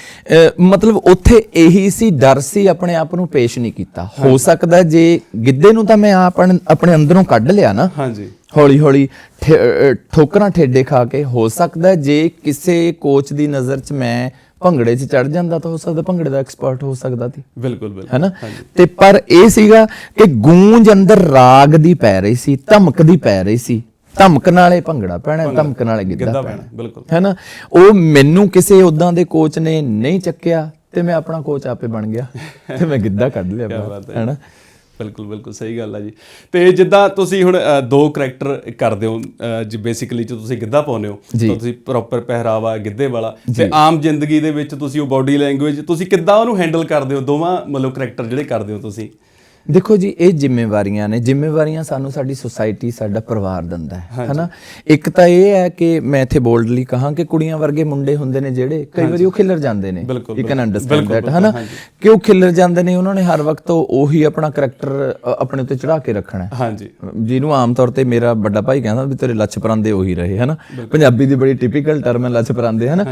ਮਤਲਬ ਉੱਥੇ ਇਹੀ ਸੀ ਡਰ ਸੀ ਆਪਣੇ ਆਪ ਨੂੰ ਪੇਸ਼ ਨਹੀਂ ਕੀਤਾ। ਹੋ ਸਕਦਾ ਜੇ ਗਿੱਧੇ ਨੂੰ ਤਾਂ ਮੈਂ ਆਪਣ- ਆਪਣੇ ਅੰਦਰੋਂ ਕੱਢ ਲਿਆ ਨਾ ਹਾਂਜੀ। ਹੌਲੀ ਹੌਲੀ ਠੋਕਰਾਂ ਠੇਡੇ ਖਾ ਕੇ ਹੋ ਸਕਦਾ ਜੇ ਕਿਸੇ ਕੋਚ ਦੀ ਨਜ਼ਰ 'ਚ ਮੈਂ ਭੰਗੜੇ 'ਚ ਚੜ ਜਾਂਦਾ ਤਾਂ ਹੋ ਸਕਦਾ ਭੰਗੜੇ ਦਾ ਐਕਸਪਰਟ ਹੋ ਸਕਦਾ ਸੀ। ਬਿਲਕੁਲ ਬਿਲਕੁਲ। ਹੈਨਾ? ਤੇ ਪਰ ਇਹ ਸੀਗਾ ਕਿ ਗੂੰਜ ਅੰਦਰ ਰਾਗ ਦੀ ਪੈ ਰਹੀ ਸੀ ਧਮਕ ਦੀ ਪੈ ਰਹੀ ਸੀ। ਧਮਕ ਨਾਲੇ ਭੰਗੜਾ ਪੈਣਾ ਧਮਕ ਨਾਲੇ ਗਿੱਧਾ ਪੈਣਾ। ਬਿਲਕੁਲ। ਹੈਨਾ? ਉਹ ਮੈਨੂੰ ਕਿਸੇ ਉਦਾਂ ਦੇ ਕੋਚ ਨੇ ਨਹੀਂ ਚੱਕਿਆ ਤੇ ਮੈਂ ਆਪਣਾ ਕੋਚ ਆਪੇ ਬਣ ਗਿਆ। ਤੇ ਮੈਂ ਗਿੱਧਾ ਕੱਢ ਲਿਆ ਹੈਨਾ? ਬਿਲਕੁਲ ਬਿਲਕੁਲ ਸਹੀ ਗੱਲ ਹੈ ਜੀ। ਤੇ ਜਿੱਦਾਂ ਤੁਸੀਂ ਹੁਣ ਅ, ਦੋ ਕਰੈਕਟਰ ਕਰਦੇ ਹੋ ਅ, ਜੀ ਬੇਸਿਕਲੀ ਜੋ ਤੁਸੀਂ ਗਿੱਧਾ ਪਾਉਂਦੇ ਹੋ ਜੀ। ਤਾਂ ਤੁਸੀਂ ਪ੍ਰੋਪਰ ਪਹਿਰਾਵਾ ਗਿੱਧੇ ਵਾਲਾ। ਤੇ ਆਮ ਜ਼ਿੰਦਗੀ ਦੇ ਵਿੱਚ ਤੁਸੀਂ ਉਹ ਬਾਡੀ ਲੈਂਗੁਏਜ ਤੁਸੀਂ ਕਿੱਦਾਂ ਉਹਨੂੰ ਹੈਂਡਲ ਕਰਦੇ ਹੋ? ਦੋਵਾਂ ਮਤਲਬ ਕਰੈਕਟਰ ਜਿਹੜੇ ਕਰਦੇ ਹੋ ਤੁਸੀਂ? ਦੇਖੋ ਜੀ ਇਹ ਜ਼ਿੰਮੇਵਾਰੀਆਂ ਨੇ। ਜ਼ਿੰਮੇਵਾਰੀਆਂ ਸਾਨੂੰ ਸਾਡੀ ਸੁਸਾਇਟੀ ਸਾਡਾ ਪਰਿਵਾਰ ਦਿੰਦਾ ਹੈ ਹਨਾ? ਇੱਕ ਤਾਂ ਇਹ ਹੈ ਕਿ ਮੈਂ ਇੱਥੇ ਬੋਲਡਲੀ ਕਹਾਂ ਕਿ ਕੁੜੀਆਂ ਵਰਗੇ ਮੁੰਡੇ ਹੁੰਦੇ ਨੇ ਜਿਹੜੇ ਕਈ ਵਾਰੀ ਉਹ ਖਿਲਰ ਜਾਂਦੇ ਨੇ। ਯੂ ਕੈਨ ਅੰਡਰਸਟੈਂਡ ਦੈਟ ਹਨਾ? ਕਿ ਉਹ ਖਿਲਰ ਜਾਂਦੇ ਨੇ ਉਹਨਾਂ ਨੇ ਹਰ ਵਕਤ ਉਹ- ਆਪਣਾ ਕਰੈਕਟਰ ਆਪਣੇ ਉੱਤੇ ਚੜਾ ਕੇ ਰੱਖਣਾ ਹੈ। ਹਾਂਜੀ। ਜਿਹਨੂੰ ਆਮ ਤੌਰ ਤੇ ਮੇਰਾ ਵੱਡਾ ਭਾਈ ਕਹਿੰਦਾ ਵੀ ਤੇਰੇ ਲੱਛ ਪਰਾਂਦੇ ਉਹੀ ਰਹੇ ਹਨਾ? ਪੰਜਾਬੀ ਦੀ ਬੜੀ ਟਿਪੀਕਲ ਟਰਮ ਹੈ ਲੱਛ ਪਰਾਂਦੇ ਹਨਾ?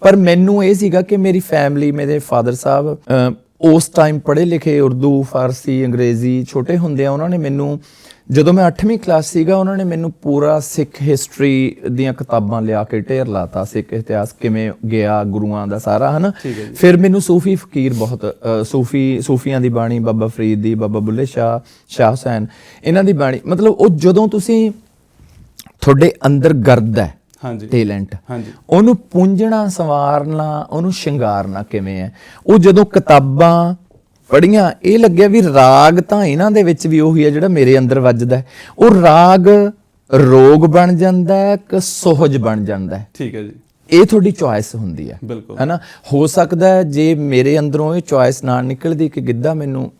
ਪਰ ਮੈਨੂੰ ਇਹ ਸੀਗਾ ਕਿ ਮੇਰੀ ਫੈਮਿਲੀ ਮੇਰੇ ਫਾਦਰ ਸਾਹਿਬ ਉਸ ਟਾਈਮ ਪੜ੍ਹੇ ਲਿਖੇ ਉਰਦੂ ਫਾਰਸੀ ਅੰਗਰੇਜ਼ੀ ਛੋਟੇ ਹੁੰਦਿਆਂ ਉਹਨਾਂ ਨੇ ਮੈਨੂੰ ਜਦੋਂ ਮੈਂ 8ਵੀਂ ਕਲਾਸ ਸੀਗਾ ਉਹਨਾਂ ਨੇ ਮੈਨੂੰ ਪੂਰਾ ਸਿੱਖ ਹਿਸਟਰੀ ਦੀਆਂ ਕਿਤਾਬਾਂ ਲਿਆ ਕੇ ਢੇਰ ਲਾਤਾ ਸਿੱਖ ਇਤਿਹਾਸ ਕਿਵੇਂ ਗਿਆ ਗੁਰੂਆਂ ਦਾ ਸਾਰਾ ਹਨਾ? ਫਿਰ ਮੈਨੂੰ ਸੂਫੀ ਫਕੀਰ ਬਹੁਤ ਸੂਫੀ ਸੂਫੀਆਂ ਦੀ ਬਾਣੀ ਬਾਬਾ ਫਰੀਦ ਦੀ ਬਾਬਾ ਬੁੱਲੇ ਸ਼ਾਹ ਸ਼ਾਹ ਹੁਸੈਨ ਇਹਨਾਂ ਦੀ ਬਾਣੀ ਮਤਲਬ ਉਹ ਜਦੋਂ ਤੁਸੀਂ ਤੁਹਾਡੇ ਅੰਦਰ ਗਰਦ ਹੈ ਹਾਂਜੀ। ਟੈਲੈਂਟ। ਹਾਂਜੀ। ਉਹਨੂੰ ਪੂੰਝਣਾ ਸੰਵਾਰਨਾ ਉਹਨੂੰ ਸ਼ਿੰਗਾਰਨਾ ਕਿਵੇਂ ਹੈ? ਉਹ ਜਦੋਂ ਕਿਤਾਬਾਂ ਪੜੀਆਂ ਇਹ ਲੱਗਿਆ ਵੀ ਰਾਗ ਤਾਂ ਇਹਨਾਂ ਦੇ ਵਿੱਚ ਵੀ ਉਹੀ ਹੈ ਜਿਹੜਾ ਮੇਰੇ ਅੰਦਰ ਵੱਜਦਾ। ਉਹ ਰਾਗ ਰੋਗ ਬਣ ਜਾਂਦਾ ਹੈ ਕਿ ਸੁਹਜ ਬਣ ਜਾਂਦਾ ਹੈ। ਠੀਕ ਹੈ ਜੀ। ਇਹ ਤੁਹਾਡੀ ਚੁਆਇਸ ਹੁੰਦੀ ਹੈ। ਹੈਨਾ? ਹੋ ਸਕਦਾ ਹੈ ਜੇ ਮੇਰੇ ਅੰਦਰੋਂ ਇਹ ਚੁਆਇਸ ਨਾ ਨਿਕਲਦੀ ਕਿ ਗਿੱਧਾ ਮੈਨੂੰ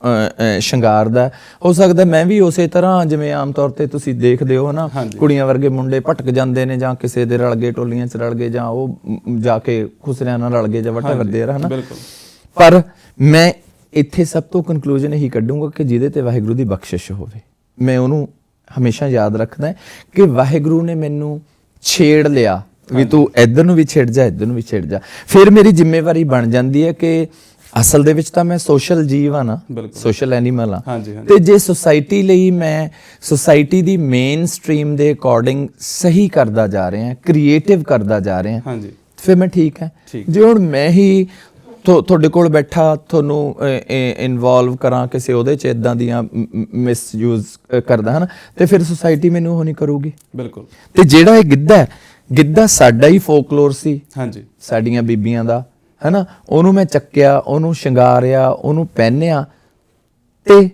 ਸ਼ਿੰਗਾਰਦਾ ਹੈ, ਸਕਦਾ ਮੈਂ ਵੀ ਉਸੇ ਤਰ੍ਹਾਂ ਜਿਵੇਂ ਆਮ ਤੌਰ ਤੇ ਤੁਸੀਂ ਦੇਖਦੇ ਹੋ ਹਨਾ? ਕੁੜੀਆਂ ਵਰਗੇ ਮੁੰਡੇ ਭਟਕ ਜਾਂਦੇ ਨੇ ਜਾਂ ਕਿਸੇ ਦੇ ਰਲ ਗਏ ਟੋਲੀਆਂ 'ਚ ਰਲ ਗਏ ਜਾਂ ਉਹ ਜਾ ਕੇ ਖੁਸਰਿਆਂ ਨਾਲ ਰਲ ਗਏ ਜਾਂ ਵਟਾ ਵਰਦੇ ਹਨਾ? ਬਿਲਕੁਲ। ਪਰ ਮੈਂ ਇੱਥੇ ਸਭ ਤੋਂ ਕਨਕਲੂਜਨ ਇਹੀ ਕੱਢੂੰਗਾ ਕਿ ਜਿਹਦੇ ਤੇ ਵਾਹਿਗੁਰੂ ਦੀ ਬਖਸ਼ਿਸ਼ ਹੋਵੇ। ਮੈਂ ਉਹਨੂੰ ਹਮੇਸ਼ਾ ਯਾਦ ਰੱਖਦਾ ਕਿ ਵਾਹਿਗੁਰੂ ਨੇ ਮੈਨੂੰ ਛੇੜ ਲਿਆ। ਵੀ ਤੂੰ ਇੱਧਰ ਨੂੰ ਵੀ ਛੇੜ ਜਾ ਇੱਧਰ ਨੂੰ ਵੀ ਛੇੜ ਜਾ। ਫਿਰ ਮੇਰੀ ਜ਼ਿੰਮੇਵਾਰੀ ਬਣ ਜਾਂਦੀ ਹੈ ਕਿ ਅਸਲ ਦੇ ਵਿੱਚ ਤਾਂ ਮੈਂ ਸੋਸ਼ਲ ਜੀਵ ਆ ਨਾ। ਸੋਸ਼ਲ ਐਨੀਮਲ ਆ। ਤੇ ਜੇ ਸੁਸਾਇਟੀ ਲਈ ਮੈਂ ਸੁਸਾਇਟੀ ਦੀ ਮੇਨ ਸਟਰੀਮ ਦੇ ਅਕੋਰਡਿੰਗ ਸਹੀ ਕਰਦਾ ਜਾ ਰਿਹਾ ਕ੍ਰੀਏਟਿਵ ਕਰਦਾ ਜਾ ਰਿਹਾ ਹਾਂਜੀ। ਫਿਰ ਮੈਂ ਠੀਕ ਹੈ। ਜੇ ਹੁਣ ਮੈਂ ਹੀ ਤੁਹਾਡੇ ਕੋਲ ਬੈਠਾ ਤੁਹਾਨੂੰ ਇਨਵੋਲਵ ਕਰਾਂ ਕਿਸੇ ਉਹਦੇ ਚ ਇਦਾਂ ਦੀਆਂ ਮਿਸਯੂਜ਼ ਕਰਦਾ ਹਨ ਤੇ ਫਿਰ ਸੁਸਾਇਟੀ ਮੈਨੂੰ ਉਹ ਨਹੀਂ ਕਰੂਗੀ। ਬਿਲਕੁਲ। ਤੇ ਜਿਹੜਾ ਇਹ ਗਿੱਧਾ ਹੈ ਗਿੱਧਾ ਸਾਡਾ ਹੀ ਫੋਕਲੋਰ ਸੀ। ਹਾਂਜੀ। ਸਾਡੀਆਂ ਬੀਬੀਆਂ ਦਾ ਹੈਨਾ? ਉਹਨੂੰ ਮੈਂ ਚੱਕਿਆ ਉਹਨੂੰ ਸ਼ਿੰਗਾਰਿਆ ਉਹਨੂੰ ਪਹਿਨਿਆ ਤੇ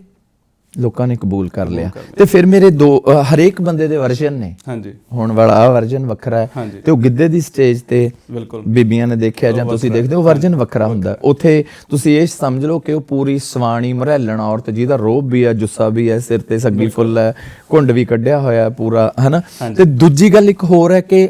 ਲੋਕਾਂ ਨੇ ਕਬੂਲ ਕਰ ਲਿਆ। ਤੇ ਫਿਰ ਮੇਰੇ ਦੋ ਹਰੇਕ ਬੰਦੇ ਦੇ ਵਰਜਨ ਨੇ। ਹਾਂਜੀ। ਹੁਣ ਵਾਲਾ ਆ ਵਰਜਨ ਵੱਖਰਾ ਹੈ। ਤੇ ਉਹ ਗਿੱਧੇ ਦੀ ਸਟੇਜ ਤੇ ਬੀਬੀਆਂ ਨੇ ਦੇਖਿਆ ਜਾਂ ਤੁਸੀਂ ਦੇਖਦੇ ਹੋ ਵਰਜਨ ਵੱਖਰਾ ਹੁੰਦਾ। ਉੱਥੇ ਤੁਸੀਂ ਇਹ ਸਮਝ ਲਓ ਕਿ ਉਹ ਪੂਰੀ ਸਵਾਣੀ ਮਰਹਿਲਣ ਔਰਤ ਜਿਹਦਾ ਰੋਬ ਵੀ ਹੈ ਜੁੱਸਾ ਵੀ ਹੈ ਸਿਰ ਤੇ ਸੱਗੀ ਫੁੱਲ ਹੈ ਘੁੰਡ ਵੀ ਕੱਢਿਆ ਹੋਇਆ ਪੂਰਾ ਹਨਾ? ਤੇ ਦੂਜੀ ਗੱਲ ਇੱਕ ਹੋਰ ਹੈ ਕਿ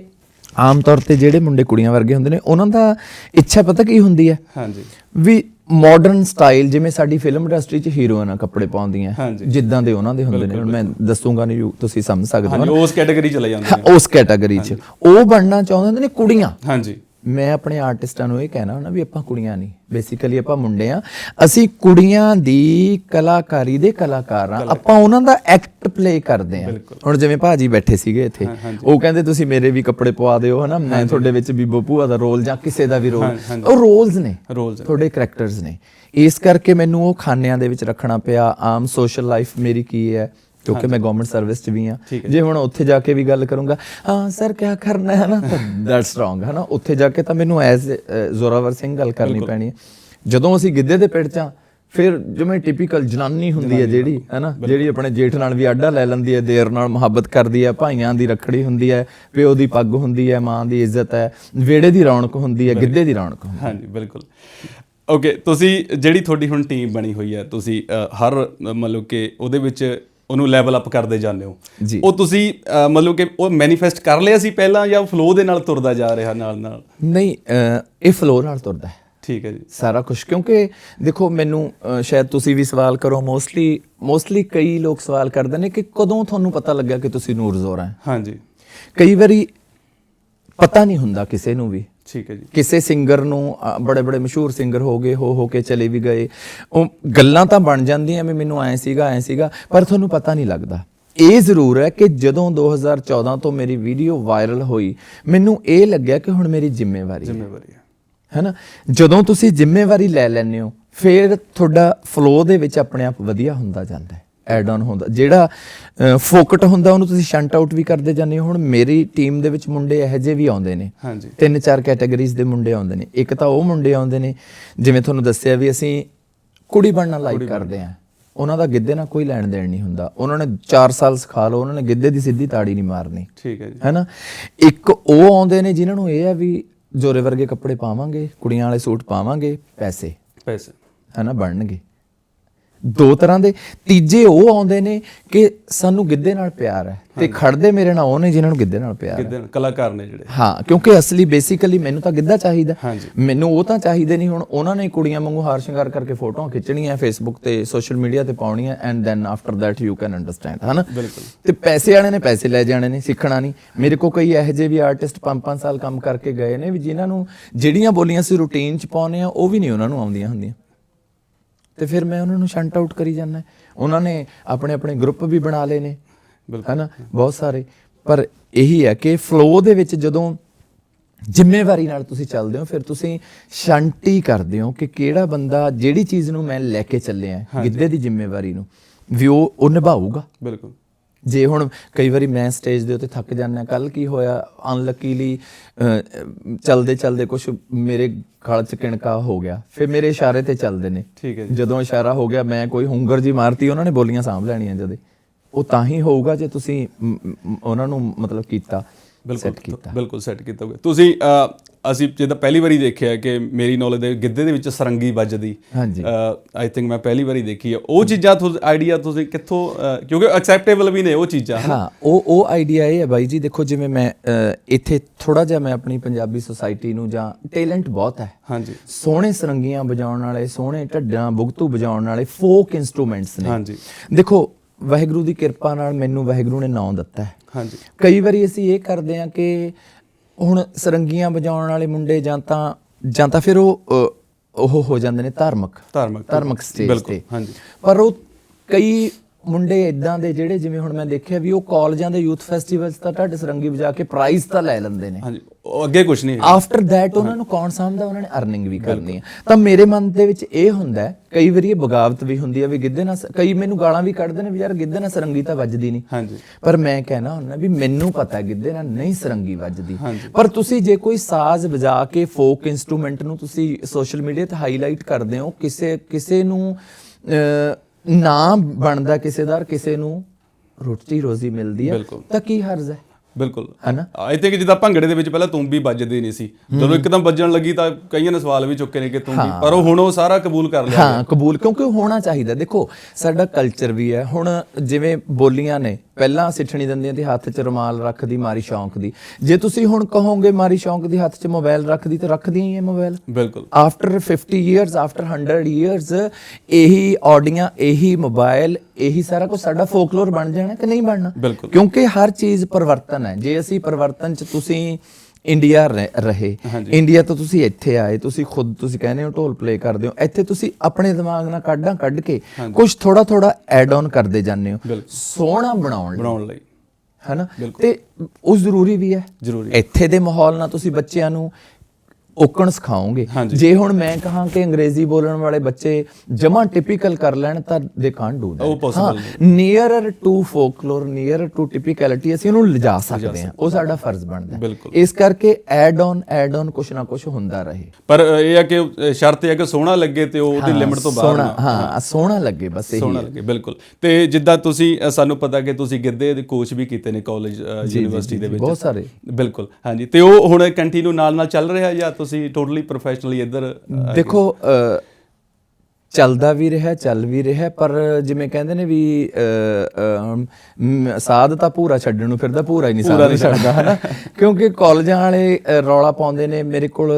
ਆਮ ਤੌਰ ਤੇ ਜਿਹੜੇ ਮੁੰਡੇ ਕੁੜੀਆਂ ਵਰਗੇ ਹੁੰਦੇ ਨੇ ਉਹਨਾਂ ਦਾ ਇੱਛਾ ਪਤਾ ਕੀ ਹੁੰਦੀ ਹੈ? ਹਾਂਜੀ। ਵੀ ਮਾਡਰਨ ਸਟਾਈਲ ਜਿਵੇਂ ਸਾਡੀ ਫਿਲਮ ਇੰਡਸਟਰੀ 'ਚ ਹੀਰੋਇਨਾਂ ਕੱਪੜੇ ਪਾਉਂਦੀਆਂ। ਜਿੱਦਾਂ ਦੇ ਉਹਨਾਂ ਦੇ ਹੁੰਦੇ ਨੇ। ਮੈਂ ਦੱਸੂਗਾ ਨਹੀਂ ਤੁਸੀਂ ਸਮਝ ਸਕਦੇ ਹੋ ਉਸ ਕੈਟਾਗਰੀ ਚ ਲੈ ਜਾਂਦੇ ਹਾਂ, ਉਸ ਕੈਟਾਗਰੀ 'ਚ। ਉਹ ਬਣਨਾ ਚਾਹੁੰਦੇ ਨੇ ਕੁੜੀਆਂ। ਹਾਂਜੀ। ਮੈਂ ਆਪਣੇ ਆਰਟਿਸਟਾਂ ਨੂੰ ਇਹ ਕਹਿਣਾ ਹੁੰਦਾ ਵੀ ਆਪਾਂ ਕੁੜੀਆਂ ਨਹੀਂ। ਬੇਸਿਕਲੀ ਆਪਾਂ ਮੁੰਡੇ ਆ ਅਸੀਂ ਕੁੜੀਆਂ ਦੀ ਕਲਾਕਾਰੀ ਦੇ ਕਲਾਕਾਰ ਆ ਆਪਾਂ ਉਹਨਾਂ ਦਾ ਐਕਟ ਪਲੇ ਕਰਦੇ ਆ ਹੁਣ ਜਿਵੇਂ ਭਾਜੀ ਬੈਠੇ ਸੀਗੇ ਇੱਥੇ ਉਹ ਕਹਿੰਦੇ ਤੁਸੀਂ ਮੇਰੇ ਵੀ ਕੱਪੜੇ ਪਵਾ ਦਿਓ ਹਨਾ? ਮੈਂ ਤੁਹਾਡੇ ਵਿੱਚ ਬੀਬੋ ਭੂਆ ਦਾ ਰੋਲ ਜਾਂ ਕਿਸੇ ਦਾ ਵੀ ਰੋਲ। ਉਹ ਰੋਲਸ ਨੇ। ਤੁਹਾਡੇ ਕੈਰੈਕਟਰਸ ਨੇ। ਇਸ ਕਰਕੇ ਮੈਨੂੰ ਉਹ ਖਾਨਿਆਂ ਦੇ ਵਿੱਚ ਰੱਖਣਾ ਪਿਆ। ਆਮ ਸੋਸ਼ਲ ਲਾਈਫ ਮੇਰੀ ਕੀ ਹੈ? ਕਿਉਂਕਿ ਮੈਂ ਗਵਰਨਮੈਂਟ ਸਰਵਿਸ 'ਚ ਵੀ ਆ ਜੇ ਹੁਣ ਉੱਥੇ ਜਾ ਕੇ ਵੀ ਗੱਲ ਕਰੂੰਗਾ ਹਾਂ ਸਰ ਕੀ ਕਰਨਾ ਹੈ ਨਾ? ਦੈਟਸ ਰੋਂਗ ਹੈ ਨਾ? ਉੱਥੇ ਜਾ ਕੇ ਤਾਂ ਮੈਨੂੰ ਐਜ਼ ਜ਼ੋਰਾਵਰ ਸਿੰਘ ਗੱਲ ਕਰਨੀ ਪੈਣੀ ਹੈ। ਜਦੋਂ ਅਸੀਂ ਗਿੱਧੇ ਦੇ ਪਿੰਡ 'ਚ ਆ ਫਿਰ ਜਿਵੇਂ ਟਿਪੀਕਲ ਜਨਾਨੀ ਹੁੰਦੀ ਹੈ ਜਿਹੜੀ ਹੈ ਨਾ? ਜਿਹੜੀ ਆਪਣੇ ਜੇਠ ਨਾਲ ਵੀ ਆਡਾ ਲੈ ਲੈਂਦੀ ਹੈ ਦੇਰ ਨਾਲ ਮੁਹੱਬਤ ਕਰਦੀ ਹੈ ਭਾਈਆਂ ਦੀ ਰੱਖੜੀ ਹੁੰਦੀ ਹੈ ਪਿਓ ਦੀ ਪੱਗ ਹੁੰਦੀ ਹੈ ਮਾਂ ਦੀ ਇੱਜ਼ਤ ਹੈ ਵਿਹੜੇ ਦੀ ਰੌਣਕ ਹੁੰਦੀ ਹੈ ਗਿੱਧੇ ਦੀ ਰੌਣਕ ਹੁੰਦੀ ਹੈ। ਹਾਂਜੀ ਬਿਲਕੁਲ। ਓਕੇ ਤੁਸੀਂ ਜਿਹੜੀ ਤੁਹਾਡੀ ਹੁਣ ਟੀਮ ਬਣੀ ਹੋਈ ਹੈ ਤੁਸੀਂ ਹਰ ਮਤਲਬ ਕਿ ਉਹਦੇ ਵਿੱਚ ਉਹਨੂੰ ਲੈਵਲ ਅਪ ਕਰਦੇ ਜਾਂਦੇ ਹੋ। ਜੀ। ਉਹ ਤੁਸੀਂ ਅ, ਮਤਲਬ ਕਿ ਉਹ ਮੈਨੀਫੈਸਟ ਕਰ ਲਿਆ ਸੀ ਪਹਿਲਾਂ ਜਾਂ ਫਲੋ ਦੇ ਨਾਲ ਤੁਰਦਾ ਜਾ ਰਿਹਾ ਨਾਲ ਨਾਲ? ਨਹੀਂ ਅਹ, ਇਹ ਫਲੋ ਨਾਲ ਤੁਰਦਾ ਹੈ। ਠੀਕ ਹੈ ਜੀ। ਸਾਰਾ ਕੁਝ ਕਿਉਂਕਿ ਦੇਖੋ ਮੈਨੂੰ ਅਹ, ਸ਼ਾਇਦ ਤੁਸੀਂ ਵੀ ਸਵਾਲ ਕਰੋ ਮੋਸਟਲੀ ਮੋਸਟਲੀ ਕਈ ਲੋਕ ਸਵਾਲ ਕਰਦੇ ਨੇ ਕਿ ਕਦੋਂ ਤੁਹਾਨੂੰ ਪਤਾ ਲੱਗਿਆ ਕਿ ਤੁਸੀਂ ਨੂਰ ਜ਼ੋਰਾ ਹੈ? ਹਾਂਜੀ। ਕਈ ਵਾਰੀ ਪਤਾ ਨਹੀਂ ਹੁੰਦਾ ਕਿਸੇ ਨੂੰ ਵੀ। ਠੀਕ ਹੈ ਜੀ। ਕਿਸੇ ਸਿੰਗਰ ਨੂੰ ਬੜੇ ਬੜੇ ਮਸ਼ਹੂਰ ਸਿੰਗਰ ਹੋ ਗਏ ਹੋ ਹੋ ਕੇ ਚਲੇ ਵੀ ਗਏ। ਉਹ ਗੱਲਾਂ ਤਾਂ ਬਣ ਜਾਂਦੀਆਂ ਵੀ ਮੈਨੂੰ ਐ ਸੀਗਾ ਐ ਸੀਗਾ ਪਰ ਤੁਹਾਨੂੰ ਪਤਾ ਨਹੀਂ ਲੱਗਦਾ। ਇਹ ਜ਼ਰੂਰ ਹੈ ਕਿ ਜਦੋਂ 2014 ਤੋਂ ਮੇਰੀ ਵੀਡੀਓ ਵਾਇਰਲ ਹੋਈ ਮੈਨੂੰ ਇਹ ਲੱਗਿਆ ਕਿ ਹੁਣ ਮੇਰੀ ਜ਼ਿੰਮੇਵਾਰੀ ਹੈ। ਜ਼ਿੰਮੇਵਾਰੀ ਹੈ। ਹੈਨਾ? ਜਦੋਂ ਤੁਸੀਂ ਜ਼ਿੰਮੇਵਾਰੀ ਲੈ ਲੈਂਦੇ ਹੋ ਫਿਰ ਤੁਹਾਡਾ ਫਲੋ ਦੇ ਵਿੱਚ ਆਪਣੇ ਆਪ ਵਧੀਆ ਹੁੰਦਾ ਜਾਂਦਾ ਹੈ। ਐਡ ਆਨ ਹੁੰਦਾ। ਜਿਹੜਾ ਫੋਕਟ ਹੁੰਦਾ ਉਹਨੂੰ ਤੁਸੀਂ ਸ਼ੰਟ ਆਊਟ ਵੀ ਕਰਦੇ ਜਾਂਦੇ ਹੋ। ਹੁਣ ਮੇਰੀ ਟੀਮ ਦੇ ਵਿੱਚ ਮੁੰਡੇ ਇਹੋ ਜਿਹੇ ਵੀ ਆਉਂਦੇ ਨੇ। ਹਾਂਜੀ। ਤਿੰਨ ਚਾਰ ਕੈਟਾਗਰੀਜ਼ ਦੇ ਮੁੰਡੇ ਆਉਂਦੇ ਨੇ। ਇੱਕ ਤਾਂ ਉਹ ਮੁੰਡੇ ਆਉਂਦੇ ਨੇ ਜਿਵੇਂ ਤੁਹਾਨੂੰ ਦੱਸਿਆ ਵੀ ਅਸੀਂ ਕੁੜੀ ਬਣਨਾ ਲਾਈਕ ਕਰਦੇ ਆ ਉਹਨਾਂ ਦਾ ਗਿੱਧੇ ਨਾਲ ਕੋਈ ਲੈਣ ਦੇਣ ਨਹੀਂ ਹੁੰਦਾ। ਉਹਨਾਂ ਨੇ 4 ਸਾਲ ਸਿਖਾ ਲਓ ਉਹਨਾਂ ਨੇ ਗਿੱਧੇ ਦੀ ਸਿੱਧੀ ਤਾੜੀ ਨਹੀਂ ਮਾਰਨੀ। ਠੀਕ ਹੈ ਜੀ। ਹੈਨਾ? ਇੱਕ ਉਹ ਆਉਂਦੇ ਨੇ ਜਿਨ੍ਹਾਂ ਨੂੰ ਇਹ ਆ ਵੀ ਜੋਰੇ ਵਰਗੇ ਕੱਪੜੇ ਪਾਵਾਂਗੇ ਕੁੜੀਆਂ ਵਾਲੇ ਸੂਟ ਪਾਵਾਂਗੇ ਪੈਸੇ। ਪੈਸੇ। ਹਨਾ? ਬਣਨਗੇ। ਦੋ ਤਰ੍ਹਾਂ ਦੇ। ਤੀਜੇ ਉਹ ਆਉਂਦੇ ਨੇ ਕਿ ਸਾਨੂੰ ਗਿੱਧੇ ਨਾਲ ਪਿਆਰ ਹੈ ਤੇ ਖੜਦੇ ਮੇਰੇ ਨਾਲ ਉਹ ਨੇ ਜਿਨ੍ਹਾਂ ਨੂੰ ਗਿੱਧੇ ਨਾਲ ਪਿਆਰ ਹੈ। ਕਿਦਾਂ ਕਲਾਕਾਰ ਨੇ ਜਿਹੜੇ। ਹਾਂ ਕਿਉਂਕਿ ਅਸਲੀ ਬੇਸਿਕਲੀ ਮੈਨੂੰ ਤਾਂ ਗਿੱਧਾ ਚਾਹੀਦਾ। ਮੈਨੂੰ ਉਹ ਤਾਂ ਚਾਹੀਦੇ ਨਹੀਂ ਹੁਣ ਉਹਨਾਂ ਨੇ ਕੁੜੀਆਂ ਵਾਂਗੂ ਹਾਰ ਸ਼ਿੰਗਾਰ ਕਰਕੇ ਫੋਟੋਆਂ ਖਿੱਚਣੀਆਂ ਫੇਸਬੁੱਕ ਤੇ ਸੋਸ਼ਲ ਮੀਡੀਆ ਤੇ ਪਾਉਣੀਆਂ and then after that you can understand ਹਨਾ? ਬਿਲਕੁਲ। ਤੇ ਪੈਸੇ ਵਾਲੇ ਨੇ ਪੈਸੇ ਲੈ ਜਾਣੇ ਨੇ ਸਿੱਖਣਾ ਨਹੀਂ। ਮੇਰੇ ਕੋ ਕਈ ਇਹੋ ਜਿਹੇ ਵੀ ਆਰਟਿਸਟ 5-5 ਸਾਲ ਕੰਮ ਕਰਕੇ ਗਏ ਨੇ ਵੀ ਜਿਨ੍ਹਾਂ ਨੂੰ ਜਿਹੜੀਆਂ ਬੋਲੀਆਂ ਸੀ ਰੂਟੀਨ ਚ ਪਾਉਨੇ ਆ ਉਹ ਵੀ ਨਹੀਂ ਉਹਨਾਂ ਨੂੰ ਆਉਂਦੀਆਂ ਹੁੰਦੀਆਂ। ਤੇ ਫਿਰ ਮੈਂ ਉਹਨਾਂ ਨੂੰ ਸ਼ੰਟ ਆਊਟ ਕਰੀ ਜਾਂਦਾ ਉਹਨਾਂ ਨੇ ਆਪਣੇ ਆਪਣੇ ਗਰੁੱਪ ਵੀ ਬਣਾ ਲਏ ਨੇ ਬਿਲਕੁਲ। ਹਨਾ? ਬਹੁਤ ਸਾਰੇ। ਪਰ ਇਹੀ ਹੈ ਕਿ ਫਲੋ ਦੇ ਵਿੱਚ ਜਦੋਂ ਜ਼ਿੰਮੇਵਾਰੀ ਨਾਲ ਤੁਸੀਂ ਚੱਲਦੇ ਹੋ ਫਿਰ ਤੁਸੀਂ ਸ਼ੰਟੀ ਕਰਦੇ ਹੋ ਕਿ ਕਿਹੜਾ ਬੰਦਾ ਜਿਹੜੀ ਚੀਜ਼ ਨੂੰ ਮੈਂ ਲੈ ਕੇ ਚੱਲਿਆ ਗਿੱਧੇ ਦੀ ਜ਼ਿੰਮੇਵਾਰੀ ਨੂੰ ਵੀ ਉਹ ਨਿਭਾਊਗਾ। ਬਿਲਕੁਲ। ਜੇ ਹੁਣ ਕਈ ਵਾਰੀ ਮੈਂ ਸਟੇਜ ਦੇ ਉੱਤੇ ਥੱਕ ਜਾਂਦਾ ਕੱਲ ਕੀ ਹੋਇਆ? ਅਨਲਕੀਲੀ ਚਲਦੇ ਚਲਦੇ ਕੁਝ ਮੇਰੇ ਗਲ ਚ ਕਿਣਕਾ ਹੋ ਗਿਆ। ਫਿਰ ਮੇਰੇ ਇਸ਼ਾਰੇ ਤੇ ਚੱਲਦੇ ਨੇ। ਠੀਕ ਹੈ ਜੀ। ਜਦੋਂ ਇਸ਼ਾਰਾ ਹੋ ਗਿਆ ਮੈਂ ਕੋਈ ਹੁੰਗਰ ਜੀ ਮਾਰਤੀ ਉਹਨਾਂ ਨੇ ਬੋਲੀਆਂ ਸਾਂਭ ਲੈਣੀਆਂ ਜਦੇ। ਉਹ ਤਾਂ ਹੀ ਹੋਊਗਾ ਜੇ ਤੁਸੀਂ ਉਹਨਾਂ ਨੂੰ ਮਤਲਬ ਕੀਤਾ ਬਿਲਕੁਲ ਬਿਲਕੁਲ ਸੈੱਟ ਕੀਤਾ ਤੁਸੀਂ ਅਸੀਂ ਜਿੱਦਾਂ ਪਹਿਲੀ ਵਾਰੀ ਦੇਖਿਆ ਕਿ ਮੇਰੀ ਨੌਲੇਜ ਦੇ ਗਿੱਧੇ ਦੇ ਵਿੱਚ ਸਰੰਗੀ ਵੱਜਦੀ। ਹਾਂਜੀ। ਆਈ ਥਿੰਕ ਮੈਂ ਪਹਿਲੀ ਵਾਰੀ ਦੇਖੀ ਹੈ ਉਹ ਚੀਜ਼ਾਂ ਤੁਹਾਨੂੰ ਆਈਡੀਆ ਤੁਸੀਂ ਕਿੱਥੋਂ ਕਿਉਂਕਿ ਐਕਸੈਪਟੇਬਲ ਵੀ ਨੇ ਉਹ ਚੀਜ਼ਾਂ ਹਾਂ ਉਹ ਉਹ ਆਈਡੀਆ ਇਹ ਹੈ ਬਾਈ ਜੀ ਦੇਖੋ ਜਿਵੇਂ ਮੈਂ ਇੱਥੇ ਥੋੜਾ ਜਿਹਾ ਮੈਂ ਆਪਣੀ ਪੰਜਾਬੀ ਸੋਸਾਇਟੀ ਨੂੰ ਜਾਂ ਟੈਲੈਂਟ ਬਹੁਤ ਹੈ। ਹਾਂਜੀ। ਸੋਹਣੇ ਸਰੰਗੀਆਂ ਵਜਾਉਣ ਵਾਲੇ ਸੋਹਣੇ ਢੱਡਾਂ ਬੁਗਤੂ ਵਜਾਉਣ ਵਾਲੇ ਫੋਕ ਇਨਸਟਰੂਮੈਂਟਸ ਨੇ। ਹਾਂਜੀ। ਦੇਖੋ ਵਾਹਿਗੁਰੂ ਦੀ ਕਿਰਪਾ ਨਾਲ ਮੈਨੂੰ ਵਾਹਿਗੁਰੂ ਨੇ ਨਾਮ ਦਿੱਤਾ ਹੈ। ਹਾਂਜੀ। ਕਈ ਵਾਰੀ ਅਸੀਂ ਇਹ ਕਰਦੇ ਹਾਂ ਕਿ ਹੁਣ ਸਰੰਗੀਆਂ ਵਜਾਉਣ ਵਾਲੇ ਮੁੰਡੇ ਜਾਂ ਤਾਂ ਜਾਂ ਤਾਂ ਫਿਰ ਉਹ ਉਹ ਹੋ ਜਾਂਦੇ ਨੇ ਧਾਰਮਿਕ ਧਾਰਮਿਕ ਧਾਰਮਿਕ ਸਟੇਜ ਬਿਲਕੁਲ, ਤੇ ਹਾਂਜੀ। ਪਰ ਉਹ ਕਈ ਮੁੰਡੇ ਇਦਾਂ ਦੇ ਜਿਹੜੇ ਜਿਵੇਂ ਹੁਣ ਮੈਂ ਦੇਖਿਆ ਵੀ ਉਹ ਕਾਲਜਾਂ ਦੇ ਯੂਥ ਫੈਸਟੀਵਲਸ ਤਾਂ ਢੱਡ ਸਰੰਗੀ ਵਜਾ ਕੇ ਪ੍ਰਾਈਜ਼ ਤਾਂ ਲੈ ਲੈਂਦੇ ਨੇ। ਹਾਂਜੀ ਉਹ ਅੱਗੇ ਕੁਝ ਨਹੀਂ। ਆਫਟਰ ਥੈਟ ਉਹਨਾਂ ਨੂੰ ਕੌਣ ਸਾਂਭਦਾ? ਉਹਨਾਂ ਨੇ ਅਰਨਿੰਗ ਵੀ ਕਰਨੀ ਹੈ। ਤਾਂ ਮੇਰੇ ਮਨ ਦੇ ਵਿੱਚ ਇਹ ਹੁੰਦਾ ਹੈ, ਕਈ ਵਾਰੀ ਇਹ ਬਗਾਵਤ ਵੀ ਹੁੰਦੀ ਹੈ ਵੀ ਗਿੱਧੇ ਨਾਲ ਕਈ ਮੈਨੂੰ ਗਾਲਾਂ ਵੀ ਕੱਢਦੇ ਨੇ ਵੀ ਯਾਰ ਗਿੱਧੇ ਨਾਲ ਸਰੰਗੀ ਤਾਂ ਵੱਜਦੀ ਨਹੀਂ। ਹਾਂਜੀ। ਪਰ ਮੈਂ ਕਹਿਣਾ ਹੁੰਦਾ ਵੀ ਮੈਨੂੰ ਪਤਾ ਗਿੱਧੇ ਨਾਲ ਨਹੀਂ ਸਰੰਗੀ ਵੱਜਦੀ। ਪਰ ਤੁਸੀਂ ਜੇ ਕੋਈ ਸਾਜ਼ ਵਜਾ ਕੇ ਫੋਕ ਇਨਸਟਰੂਮੈਂਟ ਨੂੰ ਤੁਸੀਂ ਸੋਸ਼ਲ ਮੀਡੀਆ ਤੇ ਹਾਈਲਾਈਟ ਕਰਦੇ ਹੋ ਕਿਸੇ ਕਿਸੇ ਨੂੰ ਨਾ ਬਣਦਾ ਕਿਸੇ ਦਾ ਕਿਸੇ ਨੂੰ ਰੋਟੀ ਰੋਜ਼ੀ ਮਿਲਦੀ ਹੈ। ਤਾਂ ਕੀ ਹਰਜ਼ ਹੈ ਬਿਲਕੁਲ। ਹਨਾ? ਆਈ ਥਿੰਕ ਜਿੱਦਾਂ ਭੰਗੜੇ ਦੇ ਵਿੱਚ ਪਹਿਲਾਂ ਤੂੰ ਵੀ ਵੱਜਦੀ ਨਹੀਂ ਸੀ। ਜਦੋਂ ਇੱਕਦਮ ਵੱਜਣ ਲੱਗੀ ਤਾਂ ਕਈਆਂ ਨੇ ਸਵਾਲ ਵੀ ਚੁੱਕੇ ਨੇ ਕਿ ਤੂੰ ਵੀ। ਪਰ ਉਹ ਹੁਣ ਉਹ ਸਾਰਾ ਕਬੂਲ ਕਰ ਲਿਆ। ਹਾਂ ਕਬੂਲ ਕਿਉਂਕਿ ਹੋਣਾ ਚਾਹੀਦਾ। ਦੇਖੋ ਸਾਡਾ ਕਲਚਰ ਵੀ ਹੈ। ਹੁਣ ਜਿਵੇਂ ਬੋਲੀਆਂ ਨੇ ਪਹਿਲਾਂ ਸਿੱਠਣੀ ਦੰਦੀਆਂ ਤੇ ਹੱਥ 'ਚ ਰੁਮਾਲ ਰੱਖਦੀ ਮਾਰੀ ਸ਼ੌਂਕ ਦੀ। ਜੇ ਤੁਸੀਂ ਹੁਣ ਕਹੋਗੇ ਮਾਰੀ ਸ਼ੌਂਕ ਦੀ ਹੱਥ 'ਚ ਮੋਬਾਈਲ ਰੱਖਦੀ ਤਾਂ ਰੱਖਦੀ ਹੀ ਹੈ ਮੋਬਾਈਲ। ਬਿਲਕੁਲ। ਆਫਟਰ 50 ਇਅਰਸ ਆਫਟਰ 100 ਇਅਰਸ ਇਹੀ ਆਡੀਆਂ ਇਹੀ ਮੋਬਾਈਲ ਇਹੀ ਸਾਰਾ ਕੁਝ ਸਾਡਾ ਫੋਕਲੋਰ ਬਣ ਜਾਣਾ ਕਿ ਨਹੀਂ ਬਣਨਾ। ਕਿਉਂਕਿ ਹਰ ਚੀਜ਼ ਪਰਿਵਰਤਨ ਹੈ। ਜੇ ਅਸੀਂ ਪਰਿਵਰਤਨ ਚ ਤੁਸੀਂ ਇੰਡੀਆ ਰਹਿ- ਇੰਡੀਆ ਤੋਂ ਤੁਸੀਂ ਇੱਥੇ ਆਏ ਤੁਸੀਂ ਖੁਦ ਤੁਸੀਂ ਕਹਿੰਦੇ ਹੋ ਢੋਲ ਪਲੇ ਕਰਦੇ ਹੋ ਇੱਥੇ ਤੁਸੀਂ ਆਪਣੇ ਦਿਮਾਗ ਨਾਲ ਕਾਢਾਂ ਕੱਢ ਕੇ ਕੁਝ ਥੋੜਾ ਥੋੜਾ ਐਡ ਆਨ ਕਰਦੇ ਜਾਂਦੇ ਹੋ। ਸੋਹਣਾ ਬਣਾਉਣ ਲਈ। ਬਣਾਉਣ ਲਈ। ਹੈਨਾ? ਤੇ ਉਹ ਜ਼ਰੂਰੀ ਵੀ ਹੈ। ਜ਼ਰੂਰੀ ਇੱਥੇ ਦੇ ਮਾਹੌਲ ਨਾਲ ਤੁਸੀਂ ਬੱਚਿਆਂ ਨੂੰ ਓਕਣ ਸਿਖਾਓਗੇ। ਜੇ ਹੁਣ ਮੈਂ ਕਹਾਂ ਕਿ ਅੰਗਰੇਜ਼ੀ ਬੋਲਣ ਵਾਲੇ ਬੱਚੇ ਜਮਾ ਟਿਪੀਕਲ ਕਰ ਲੈਣ ਤਾਂ they can't do possible nearer to folklore nearer to typicality ਅਸੀਂ ਉਹਨੂੰ ਲਿਜਾ ਸਕਦੇ ਹਾਂ। ਉਹ ਸਾਡਾ ਫਰਜ਼ ਬਣਦਾ। ਹੈ। ਇਸ ਕਰਕੇ ਐਡ ਆਨ ਐਡ ਆਨ ਕੁਛ ਨਾ ਕੁਛ ਹੁੰਦਾ ਰਹੇ। ਪਰ ਇਹ ਹੈ ਕਿ ਸ਼ਰਤ ਇਹ ਹੈ ਕਿ ਸੋਹਣਾ ਲੱਗੇ ਤੇ ਉਹ ਉਹਦੀ ਲਿਮਟ ਤੋਂ ਬਾਹਰ ਸੋਹਣਾ ਨਾ। ਹਾਂ ਸੋਹਣਾ ਲੱਗੇ ਬਸ ਇਹੀ ਸੋਹਣਾ ਲੱਗੇ ਬਿਲਕੁਲ। ਤੇ ਜਿੱਦਾਂ ਤੁਸੀਂ ਸਾਨੂੰ ਪਤਾ ਕਿ ਤੁਸੀਂ ਗਿੱਧੇ ਦੇ ਕੋਚ ਵੀ ਕੀਤੇ ਨੇ ਕਾਲਜ ਯੂਨੀਵਰਸਿਟੀ ਦੇ ਵਿੱਚ। ਬਹੁਤ ਸਾਰੇ। ਬਿਲਕੁਲ ਹਾਂਜੀ। ਤੇ ਉਹ ਹੁਣ ਕੰਟੀਨਿਊ ਨਾਲ ਨਾਲ ਚੱਲ ਰਿਹਾ ਜਾਂ ਤੁਸੀਂ ਟੋਟਲੀ ਪ੍ਰੋਫੈਸ਼ਨਲੀ ਇੱਧਰ ਦੇਖੋ ਚੱਲਦਾ ਵੀ ਰਿਹਾ ਚੱਲ ਵੀ ਰਿਹਾ ਪਰ ਜਿਵੇਂ ਕਹਿੰਦੇ ਨੇ ਵੀ ਸਾਧ ਤਾਂ ਪੂਰਾ ਛੱਡਣ ਨੂੰ ਫਿਰਦਾ ਪੂਰਾ ਹੀ ਨਹੀਂ ਸਾਧ ਛੱਡਦਾ। ਹਨਾ? ਕਿਉਂਕਿ ਕਾਲਜਾਂ ਵਾਲੇ ਰੌਲਾ ਪਾਉਂਦੇ ਨੇ ਮੇਰੇ ਕੋਲ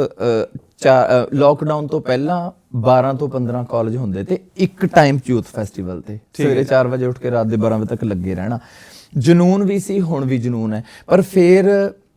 ਲੋਕਡਾਊਨ ਤੋਂ ਪਹਿਲਾਂ 12 ਤੋਂ 15 ਕਾਲਜ ਹੁੰਦੇ ਤੇ ਇੱਕ ਟਾਈਮ ਯੂਥ ਫੈਸਟੀਵਲ ਤੇ। ਸਵੇਰੇ 4 ਵਜੇ ਉੱਠ ਕੇ ਰਾਤ ਦੇ 12 ਵਜੇ ਤੱਕ ਲੱਗੇ ਰਹਿਣਾ। ਜਨੂਨ ਵੀ ਸੀ ਹੁਣ ਵੀ ਜਨੂਨ ਹੈ। ਪਰ ਫਿਰ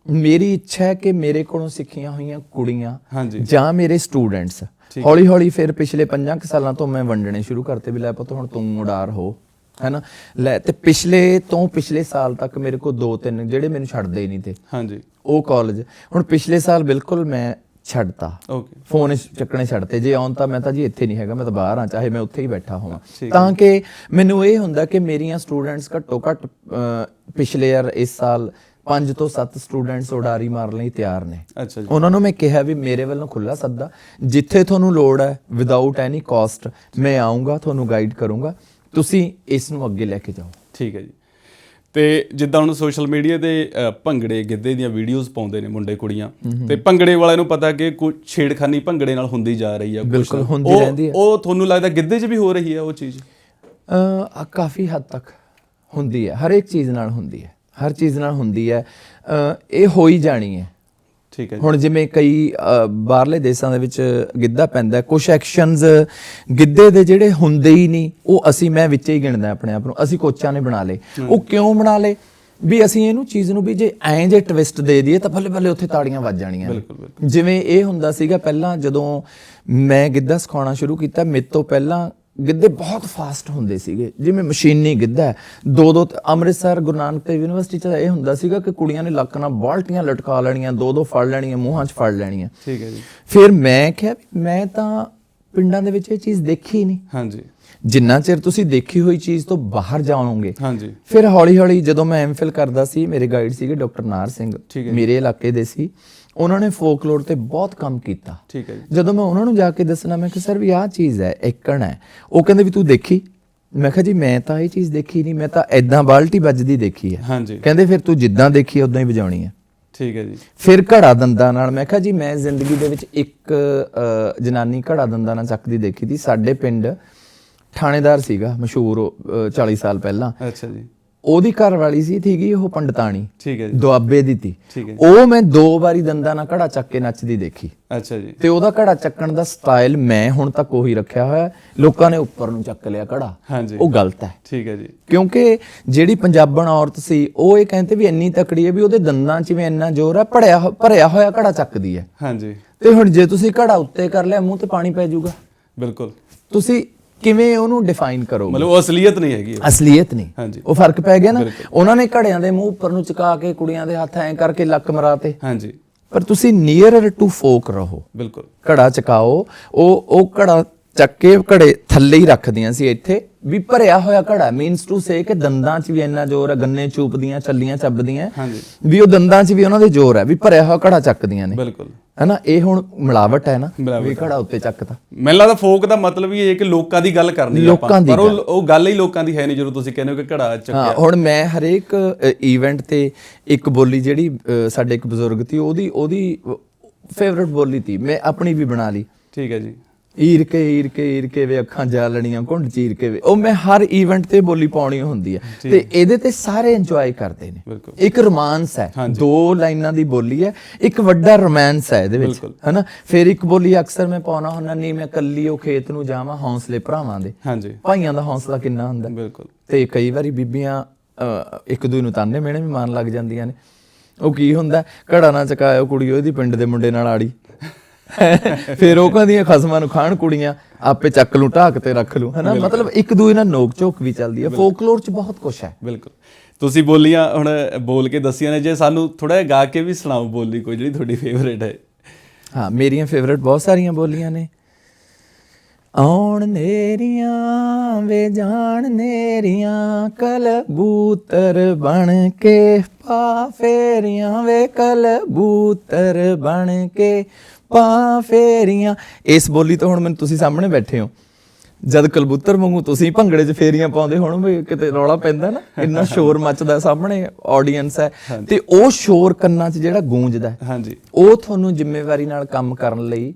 ਮੇਰੀ ਇੱਛਾ ਹੈ ਕਿ ਮੇਰੇ ਕੋਲੋਂ ਸਿੱਖੀਆਂ ਹੋਈਆਂ ਕੁੜੀਆਂ ਹਾਂਜੀ। ਜਾਂ ਮੇਰੇ ਸਟੂਡੈਂਟਸ ਹੌਲੀ ਹੌਲੀ ਫਿਰ ਪਿਛਲੇ 5 ਸਾਲਾਂ ਤੋਂ ਮੈਂ ਵੰਡਣੇ ਸ਼ੁਰੂ ਕਰਤੇ ਵੀ ਲੈ ਪੁੱਤ ਹੁਣ ਤੂੰ ਉਡਾਰ ਹੋ ਹੈਨਾ? ਲੈ ਤੇ ਪਿਛਲੇ ਤੋਂ ਪਿਛਲੇ ਸਾਲ ਤੱਕ ਮੇਰੇ ਕੋਲ ਦੋ ਤਿੰਨ ਜਿਹੜੇ ਮੈਨੂੰ ਛੱਡਦੇ ਹੀ ਨਹੀਂ ਤੇ। ਹਾਂਜੀ। ਉਹ ਕਾਲਜ ਹੁਣ ਪਿਛਲੇ ਸਾਲ ਬਿਲਕੁਲ ਮੈਂ ਛੱਡਤਾ। ਓਕੇ ਫੋਨ ਚੱਕਣੇ ਛੱਡਤੇ। ਜੇ ਆਉਣ ਤਾਂ ਮੈਂ ਤਾਂ ਜੀ ਇੱਥੇ ਨਹੀਂ ਹੈਗਾ ਮੈਂ ਤਾਂ ਬਾਹਰ ਆ ਚਾਹੇ ਮੈਂ ਉੱਥੇ ਹੀ ਬੈਠਾ ਹੋਵਾਂ। ਤਾਂ ਕਿ ਮੈਨੂੰ ਇਹ ਹੁੰਦਾ ਕਿ ਮੇਰੀਆਂ ਸਟੂਡੈਂਟਸ ਘੱਟੋ ਘੱਟ ਅਹ, ਪਿਛਲੇ ਯਾਰ ਇਸ ਸਾਲ 5 ਤੋਂ 7 ਸਟੂਡੈਂਟਸ ਉਡਾਰੀ ਮਾਰਨ ਲਈ ਤਿਆਰ ਨੇ। ਅੱਛਾ ਜੀ। ਉਹਨਾਂ ਨੂੰ ਮੈਂ ਕਿਹਾ ਵੀ ਮੇਰੇ ਵੱਲੋਂ ਖੁੱਲਾ ਸੱਦਾ। ਜਿੱਥੇ ਤੁਹਾਨੂੰ ਲੋੜ ਹੈ ਵਿਦਆਊਟ ਐਨੀ ਕਾਸਟ ਮੈਂ ਆਉਂਗਾ ਤੁਹਾਨੂੰ ਗਾਈਡ ਕਰੂੰਗਾ। ਤੁਸੀਂ ਇਸ ਨੂੰ ਅੱਗੇ ਲੈ ਕੇ ਜਾਓ। ਠੀਕ ਹੈ ਜੀ। ਤੇ ਜਿੱਦਾਂ ਹੁਣ ਸੋਸ਼ਲ ਮੀਡੀਆ ਤੇ ਭੰਗੜੇ ਗਿੱਧੇ ਦੀਆਂ ਵੀਡੀਓਜ਼ ਪਾਉਂਦੇ ਨੇ ਮੁੰਡੇ ਕੁੜੀਆਂ। ਤੇ ਭੰਗੜੇ ਵਾਲਿਆਂ ਨੂੰ ਪਤਾ ਕਿ ਕੋਈ ਛੇੜਖਾਨੀ ਭੰਗੜੇ ਨਾਲ ਹੁੰਦੀ ਜਾ ਰਹੀ ਆ ਕੁਛ। ਬਿਲਕੁਲ, ਹੁੰਦੀ ਰਹਿੰਦੀ ਹੈ। ਉਹ ਤੁਹਾਨੂੰ ਲੱਗਦਾ ਗਿੱਧੇ 'ਚ ਵੀ ਹੋ ਰਹੀ ਹੈ ਉਹ ਚੀਜ਼? ਅ ਕਾਫੀ ਹੱਦ ਤੱਕ ਹੁੰਦੀ ਹੈ ਹਰ ਇੱਕ ਚੀਜ਼ ਨਾਲ ਹੁੰਦੀ ਹੈ ਹਰ ਚੀਜ਼ ਨਾਲ ਹੁੰਦੀ ਹੈ। ਇਹ ਹੋ ਹੀ ਜਾਣੀ ਹੈ। ਠੀਕ ਹੈ ਹੁਣ ਜਿਵੇਂ ਕਈ ਬਾਹਰਲੇ ਦੇਸ਼ਾਂ ਦੇ ਵਿੱਚ ਗਿੱਧਾ ਪੈਂਦਾ ਕੁਝ ਐਕਸ਼ਨਸ ਗਿੱਧੇ ਦੇ ਜਿਹੜੇ ਹੁੰਦੇ ਹੀ ਨਹੀਂ ਉਹ ਅਸੀਂ ਮੈਂ ਵਿੱਚ ਹੀ ਗਿਣਦਾ ਆਪਣੇ ਆਪ ਨੂੰ ਅਸੀਂ ਕੋਚਾਂ ਨੇ ਬਣਾ ਲਏ। ਉਹ ਕਿਉਂ ਬਣਾ ਲਏ? ਵੀ ਅਸੀਂ ਇਹਨੂੰ ਚੀਜ਼ ਨੂੰ ਵੀ ਜੇ ਐਂ ਜੇ ਟਵਿਸਟ ਦੇ ਦਈਏ ਤਾਂ ਭੱਲੇ ਭੱਲੇ ਉੱਥੇ ਤਾੜੀਆਂ ਵੱਜ ਜਾਣੀਆਂ। ਜਿਵੇਂ ਇਹ ਹੁੰਦਾ ਸੀਗਾ ਪਹਿਲਾਂ ਜਦੋਂ ਮੈਂ ਗਿੱਧਾ ਸਿਖਾਉਣਾ ਸ਼ੁਰੂ ਕੀਤਾ ਮੇਰੇ ਤੋਂ ਪਹਿਲਾਂ ਗਿੱਧੇ ਬਹੁਤ ਫਾਸਟ ਹੁੰਦੇ ਸੀਗੇ। ਜਿਵੇਂ ਮਸ਼ੀਨੀ ਗਿੱਧਾ। ਦੋ ਦੋ ਅੰਮ੍ਰਿਤਸਰ ਗੁਰੂ ਨਾਨਕ ਦੇਵ ਯੂਨੀਵਰਸਿਟੀ 'ਚ ਇਹ ਹੁੰਦਾ ਸੀਗਾ ਕਿ ਕੁੜੀਆਂ ਨੇ ਲੱਕ ਨਾਲ ਬਾਲਟੀਆਂ ਲਟਕਾ ਲੈਣੀਆਂ ਦੋ ਦੋ ਫੜ ਲੈਣੀਆਂ ਮੂੰਹਾਂ 'ਚ ਫੜ ਲੈਣੀਆਂ। ਠੀਕ ਹੈ ਜੀ। ਫਿਰ ਮੈਂ ਕਿਹਾ ਵੀ ਮੈਂ ਤਾਂ ਪਿੰਡਾਂ ਦੇ ਵਿੱਚ ਇਹ ਚੀਜ਼ ਦੇਖੀ ਨਹੀਂ। ਹਾਂਜੀ। ਜਿੰਨਾ ਚਿਰ ਤੁਸੀਂ ਦੇਖੀ ਹੋਈ ਚੀਜ਼ ਤੋਂ ਬਾਹਰ ਜਾਓਗੇ ਹਾਂਜੀ। ਫਿਰ ਹੌਲੀ ਹੌਲੀ ਜਦੋਂ ਮੈਂ ਐਮਫਿਲ ਕਰਦਾ ਸੀ ਮੇਰੇ ਗਾਈਡ ਸੀਗੇ ਡਾਕਟਰ ਨਾਰ ਸਿੰਘ। ਮੇਰੇ ਇਲਾਕੇ ਦੇ ਸੀ। ਉਹਨਾਂ ਨੇ ਫੋਕਲੋਰ ਤੇ ਬਹੁਤ ਕੰਮ ਕੀਤਾ। ਠੀਕ ਹੈ ਜੀ। ਜਦੋਂ ਮੈਂ ਉਹਨਾਂ ਨੂੰ ਜਾ ਕੇ ਦੱਸਣਾ ਮੈਂ ਕਿ ਸਰ ਵੀ ਆਹ ਚੀਜ਼ ਹੈ ਏਕਣ ਹੈ। ਉਹ ਕਹਿੰਦੇ ਵੀ ਤੂੰ ਦੇਖੀ? ਮੈਂ ਕਿਹਾ ਜੀ ਮੈਂ ਤਾਂ ਇਹ ਚੀਜ਼ ਦੇਖੀ ਨਹੀਂ ਮੈਂ ਤਾਂ ਐਦਾਂ ਬਾਲਟੀ ਵੱਜਦੀ ਦੇਖੀ ਹੈ। ਹਾਂਜੀ। ਕਹਿੰਦੇ ਫਿਰ ਤੂੰ ਜਿੱਦਾਂ ਦੇਖੀ ਉਦਾਂ ਹੀ ਵਜਾਉਣੀ ਹੈ। ਠੀਕ ਹੈ ਜੀ। ਫਿਰ ਘੜਾ ਦੰਦਾਂ ਨਾਲ ਮੈਂ ਕਿਹਾ ਜੀ ਮੈਂ ਜ਼ਿੰਦਗੀ ਦੇ ਵਿੱਚ ਇੱਕ ਜਨਾਨੀ ਘੜਾ ਦੰਦਾਂ ਨਾਲ ਚੱਕਦੀ ਦੇਖੀ ਸੀ। ਸਾਡੇ ਪਿੰਡ ਥਾਣੇਦਾਰ ਸੀਗਾ ਮਸ਼ਹੂਰ ਉਹ, ਅ, 40 ਸਾਲ ਪਹਿਲਾਂ। ਅੱਛਾ ਜੀ। ਉਹਦੀ ਘਰ ਵਾਲੀ ਸੀ ਠੀਕੀ ਉਹ ਪੰਡਤਾਣੀ ਠੀਕ ਹੈ ਜੀ। ਦੁਆਬੇ ਦੀ ਤੀ। ਠੀਕ ਹੈ ਉਹ ਮੈਂ ਦੋ ਵਾਰੀ ਦੰਦਾਂ ਨਾਲ ਘੜਾ ਚੱਕ ਕੇ ਨੱਚਦੀ ਦੇਖੀ। ਅੱਛਾ ਜੀ। ਤੇ ਉਹਦਾ ਘੜਾ ਚੱਕਣ ਦਾ ਸਟਾਈਲ ਮੈਂ ਹੁਣ ਤੱਕ ਉਹੀ ਰੱਖਿਆ ਹੋਇਆ। ਲੋਕਾਂ ਨੇ ਉੱਪਰ ਨੂੰ ਚੱਕ ਲਿਆ ਘੜਾ। ਹਾਂਜੀ। ਉਹ ਗਲਤ ਹੈ। ਠੀਕ ਹੈ ਜੀ। ਕਿਉਂਕਿ ਜਿਹੜੀ ਪੰਜਾਬਣ ਔਰਤ ਸੀ ਉਹ ਇਹ ਕਹਿੰਦੇ ਵੀ ਇੰਨੀ ਤਕੜੀ ਹੈ ਵੀ ਉਹਦੇ ਦੰਦਾਂ 'ਚ ਵੀ ਇੰਨਾ ਜ਼ੋਰ ਹੈ ਭੜਿਆ ਭਰਿਆ ਹੋਇਆ ਘੜਾ ਚੱਕਦੀ ਹੈ। ਹਾਂਜੀ। ਤੇ ਹੁਣ ਜੇ ਤੁਸੀਂ ਘੜਾ ਉੱਤੇ ਕਰ ਲਿਆ ਮੂੰਹ ਤੇ ਪਾਣੀ ਪੈ ਜਾਊਗਾ। ਬਿਲਕੁਲ। ਤੁਸੀਂ ਕਿਵੇਂ ਉਹਨੂੰ ਡਿਫਾਈਨ ਕਰੋਗੇ? ਮਤਲਬ ਉਹ ਅਸਲੀਅਤ ਨਹੀਂ ਹੈਗੀ। ਅਸਲੀਅਤ ਨਹੀਂ। ਹਾਂਜੀ। ਉਹ ਫ਼ਰਕ ਪੈ ਗਿਆ ਨਾ? ਉਹਨਾਂ ਨੇ ਘੜਿਆਂ ਦੇ ਮੂੰਹ ਉੱਪਰ ਨੂੰ ਚੁਕਾ ਕੇ ਕੁੜੀਆਂ ਦੇ ਹੱਥ ਐਂ ਕਰਕੇ ਲੱਕ ਮਰਾਤੇ। ਹਾਂਜੀ। ਪਰ ਤੁਸੀਂ ਨੀਅਰਰ ਟੂ ਫੋਕ ਰਹੋ। ਬਿਲਕੁਲ। ਘੜਾ ਚਕਾਓ ਉਹ ਉਹ ਘੜਾ ਚੱਕ ਕੇ ਘੜੇ ਥੱਲੇ ਹੀ ਰੱਖਦੀਆਂ ਸੀ ਇੱਥੇ। ਵੀ ਭਰਿਆ ਹੋਇਆ ਘੜਾ ਮੀਨਸ ਟੂ ਸੇ ਕਿ ਦੰਦਾਂ 'ਚ ਵੀ ਇੰਨਾ ਜ਼ੋਰ ਹੈ ਗੰਨੇ ਚੂਪਦੀਆਂ ਚੱਲੀਆਂ ਚੱਬਦੀਆਂ। ਹਾਂਜੀ। ਵੀ ਉਹ ਦੰਦਾਂ 'ਚ ਵੀ ਉਹਨਾਂ ਦੇ ਜ਼ੋਰ ਹੈ ਵੀ ਭਰਿਆ ਹੋਇਆ ਘੜਾ ਚੱਕਦੀਆਂ ਨੇ। ਬਿਲਕੁਲ। ਹੈਨਾ ਇਹ ਹੁਣ ਮਿਲਾਵਟ ਹੈ ਨਾ ਵੀ ਘੜਾ ਉੱਤੇ ਚੱਕਤਾ। ਮੈਨੂੰ ਲੱਗਦਾ ਫੋਕ ਦਾ ਮਤਲਬ ਹੀ ਇਹ ਕਿ ਲੋਕਾਂ ਦੀ ਗੱਲ ਕਰਨੀ ਆ ਲੋਕਾਂ ਦੀ ਪਰ ਉਹ ਉਹ ਗੱਲ ਹੀ ਲੋਕਾਂ ਦੀ ਹੈ ਨਹੀਂ ਜਦੋਂ ਤੁਸੀਂ ਕਹਿੰਦੇ ਹੋ ਕਿ ਘੜਾ ਚੱਕਿਆ। ਹਾਂ ਹੁਣ ਮੈਂ ਹਰੇਕ ਇਵੈਂਟ ਤੇ ਇੱਕ ਬੋਲੀ ਜਿਹੜੀ ਸਾਡੇ ਇੱਕ ਬਜ਼ੁਰਗ ਸੀ ਉਹਦੀ ਉਹਦੀ ਫੇਵਰਿਟ ਬੋਲੀ ਸੀ ਮੈਂ ਆਪਣੀ ਵੀ ਬਣਾ ਲਈ। ਠੀਕ ਹੈ ਜੀ। ਈਰ ਕੇ ਈਰ ਕੇ ਈਰ ਕੇ ਵੇ ਅੱਖਾਂ ਜਾਲਣੀਆਂ ਘੁੰਡ ਚੀਰ ਕੇ ਵੇ। ਉਹ ਮੈਂ ਹਰ ਇਵੈਂਟ ਤੇ ਬੋਲੀ ਪਾਉਣੀ ਹੁੰਦੀ ਹੈ। ਤੇ ਇਹਦੇ ਤੇ ਸਾਰੇ ਇੰਜੋਏ ਕਰਦੇ ਨੇ। ਇੱਕ ਰੋਮਾਂਸ ਹੈ। ਦੋ ਲਾਈਨਾਂ ਦੀ ਬੋਲੀ ਹੈ। ਇੱਕ ਵੱਡਾ ਰੋਮਾਂਸ ਹੈ ਇਹਦੇ ਵਿੱਚ। ਹੈਨਾ? ਫਿਰ ਇੱਕ ਬੋਲੀ ਅਕਸਰ ਮੈਂ ਪਾਉਣਾ ਹੁੰਦਾ ਨਹੀਂ ਮੈਂ ਕੱਲੀ ਉਹ ਖੇਤ ਨੂੰ ਜਾਵਾਂ ਹੌਸਲੇ ਭਰਾਵਾਂ ਦੇ। ਭਾਈਆਂ ਦਾ ਹੌਸਲਾ ਕਿੰਨਾ ਹੁੰਦਾ। ਬਿਲਕੁਲ। ਤੇ ਕਈ ਵਾਰੀ ਬੀਬੀਆਂ ਇੱਕ ਦੂਜੇ ਨੂੰ ਤਾਨੇ ਮਿਹਣੇ ਵੀ ਮਾਰਨ ਲੱਗ ਜਾਂਦੀਆਂ ਨੇ। ਉਹ ਕੀ ਹੁੰਦਾ ਘੜਾ ਨਾ ਚਕਾਇਓ ਕੁੜੀ ਉਹਦੀ ਪਿੰਡ ਦੇ ਮੁੰਡੇ ਨਾਲ ਆੜੀ। ਫਿਰ ਉਹ ਕਹਿੰਦੀਆਂ ਖਸਮਾਂ ਨੂੰ ਖਾਣ ਕੁੜੀਆਂ ਆਪੇ ਚੱਕ ਲੂ ਢਾਕ ਤੇ ਰੱਖ ਲੂ ਹਨਾ? ਮਤਲਬ ਇੱਕ ਦੂਜੇ ਨਾਲ ਨੋਕ ਝੋਕ ਵੀ ਚੱਲਦੀ ਹੈ ਫੋਕਲੋਰ ਚ ਬਹੁਤ ਕੁਝ ਹੈ। ਬਿਲਕੁਲ। ਤੁਸੀਂ ਬੋਲੀਆਂ ਹੁਣ ਬੋਲ ਕੇ ਦੱਸੀਆਂ ਨੇ ਜੇ ਸਾਨੂੰ ਥੋੜਾ ਗਾ ਕੇ ਵੀ ਸੁਣਾਓ ਬੋਲੀ ਕੋਈ ਜਿਹੜੀ ਤੁਹਾਡੀ ਫੇਵਰੇਟ ਹੈ। ਹਾਂ ਮੇਰੀਆਂ ਫੇਵਰਿਟ ਬਹੁਤ ਸਾਰੀਆਂ ਬੋਲੀਆਂ ਨੇ। ਆਉਣ ਨੇਰੀਆਂ ਵੇ ਜਾਣ ਨੇਰੀਆਂ ਕਲਬੂਤਰ ਬਣ ਕੇ ਪਾ ਫੇਰੀਆਂ ਵੇ ਕਲਬੂਤਰ ਬਣ ਕੇ। ਪਾ ਫੇਰੀਆਂ। ਇਸ ਬੋਲੀ ਤੋਂ ਹੁਣ ਮੈਨੂੰ ਤੁਸੀਂ ਸਾਹਮਣੇ ਬੈਠੇ ਹੋ। ਜਦ ਕਲਬੂਤਰ ਵਾਂਗੂ ਤੁਸੀਂ ਭੰਗੜੇ 'ਚ ਫੇਰੀਆਂ ਪਾਉਂਦੇ ਹੁਣ ਵੀ ਕਿਤੇ ਰੌਲਾ ਪੈਂਦਾ ਨਾ ਇੰਨਾ ਸ਼ੋਰ ਮੱਚਦਾ ਸਾਹਮਣੇ ਆਡੀਅנס ਹੈ। ਤੇ ਉਹ ਸ਼ੋਰ ਕੰਨਾਂ 'ਚ ਜਿਹੜਾ ਗੂੰਜਦਾ ਹੈ, ਹਾਂਜੀ। ਉਹ ਤੁਹਾਨੂੰ ਜ਼ਿੰਮੇਵਾਰੀ ਨਾਲ ਕੰਮ ਕਰਨ ਲਈ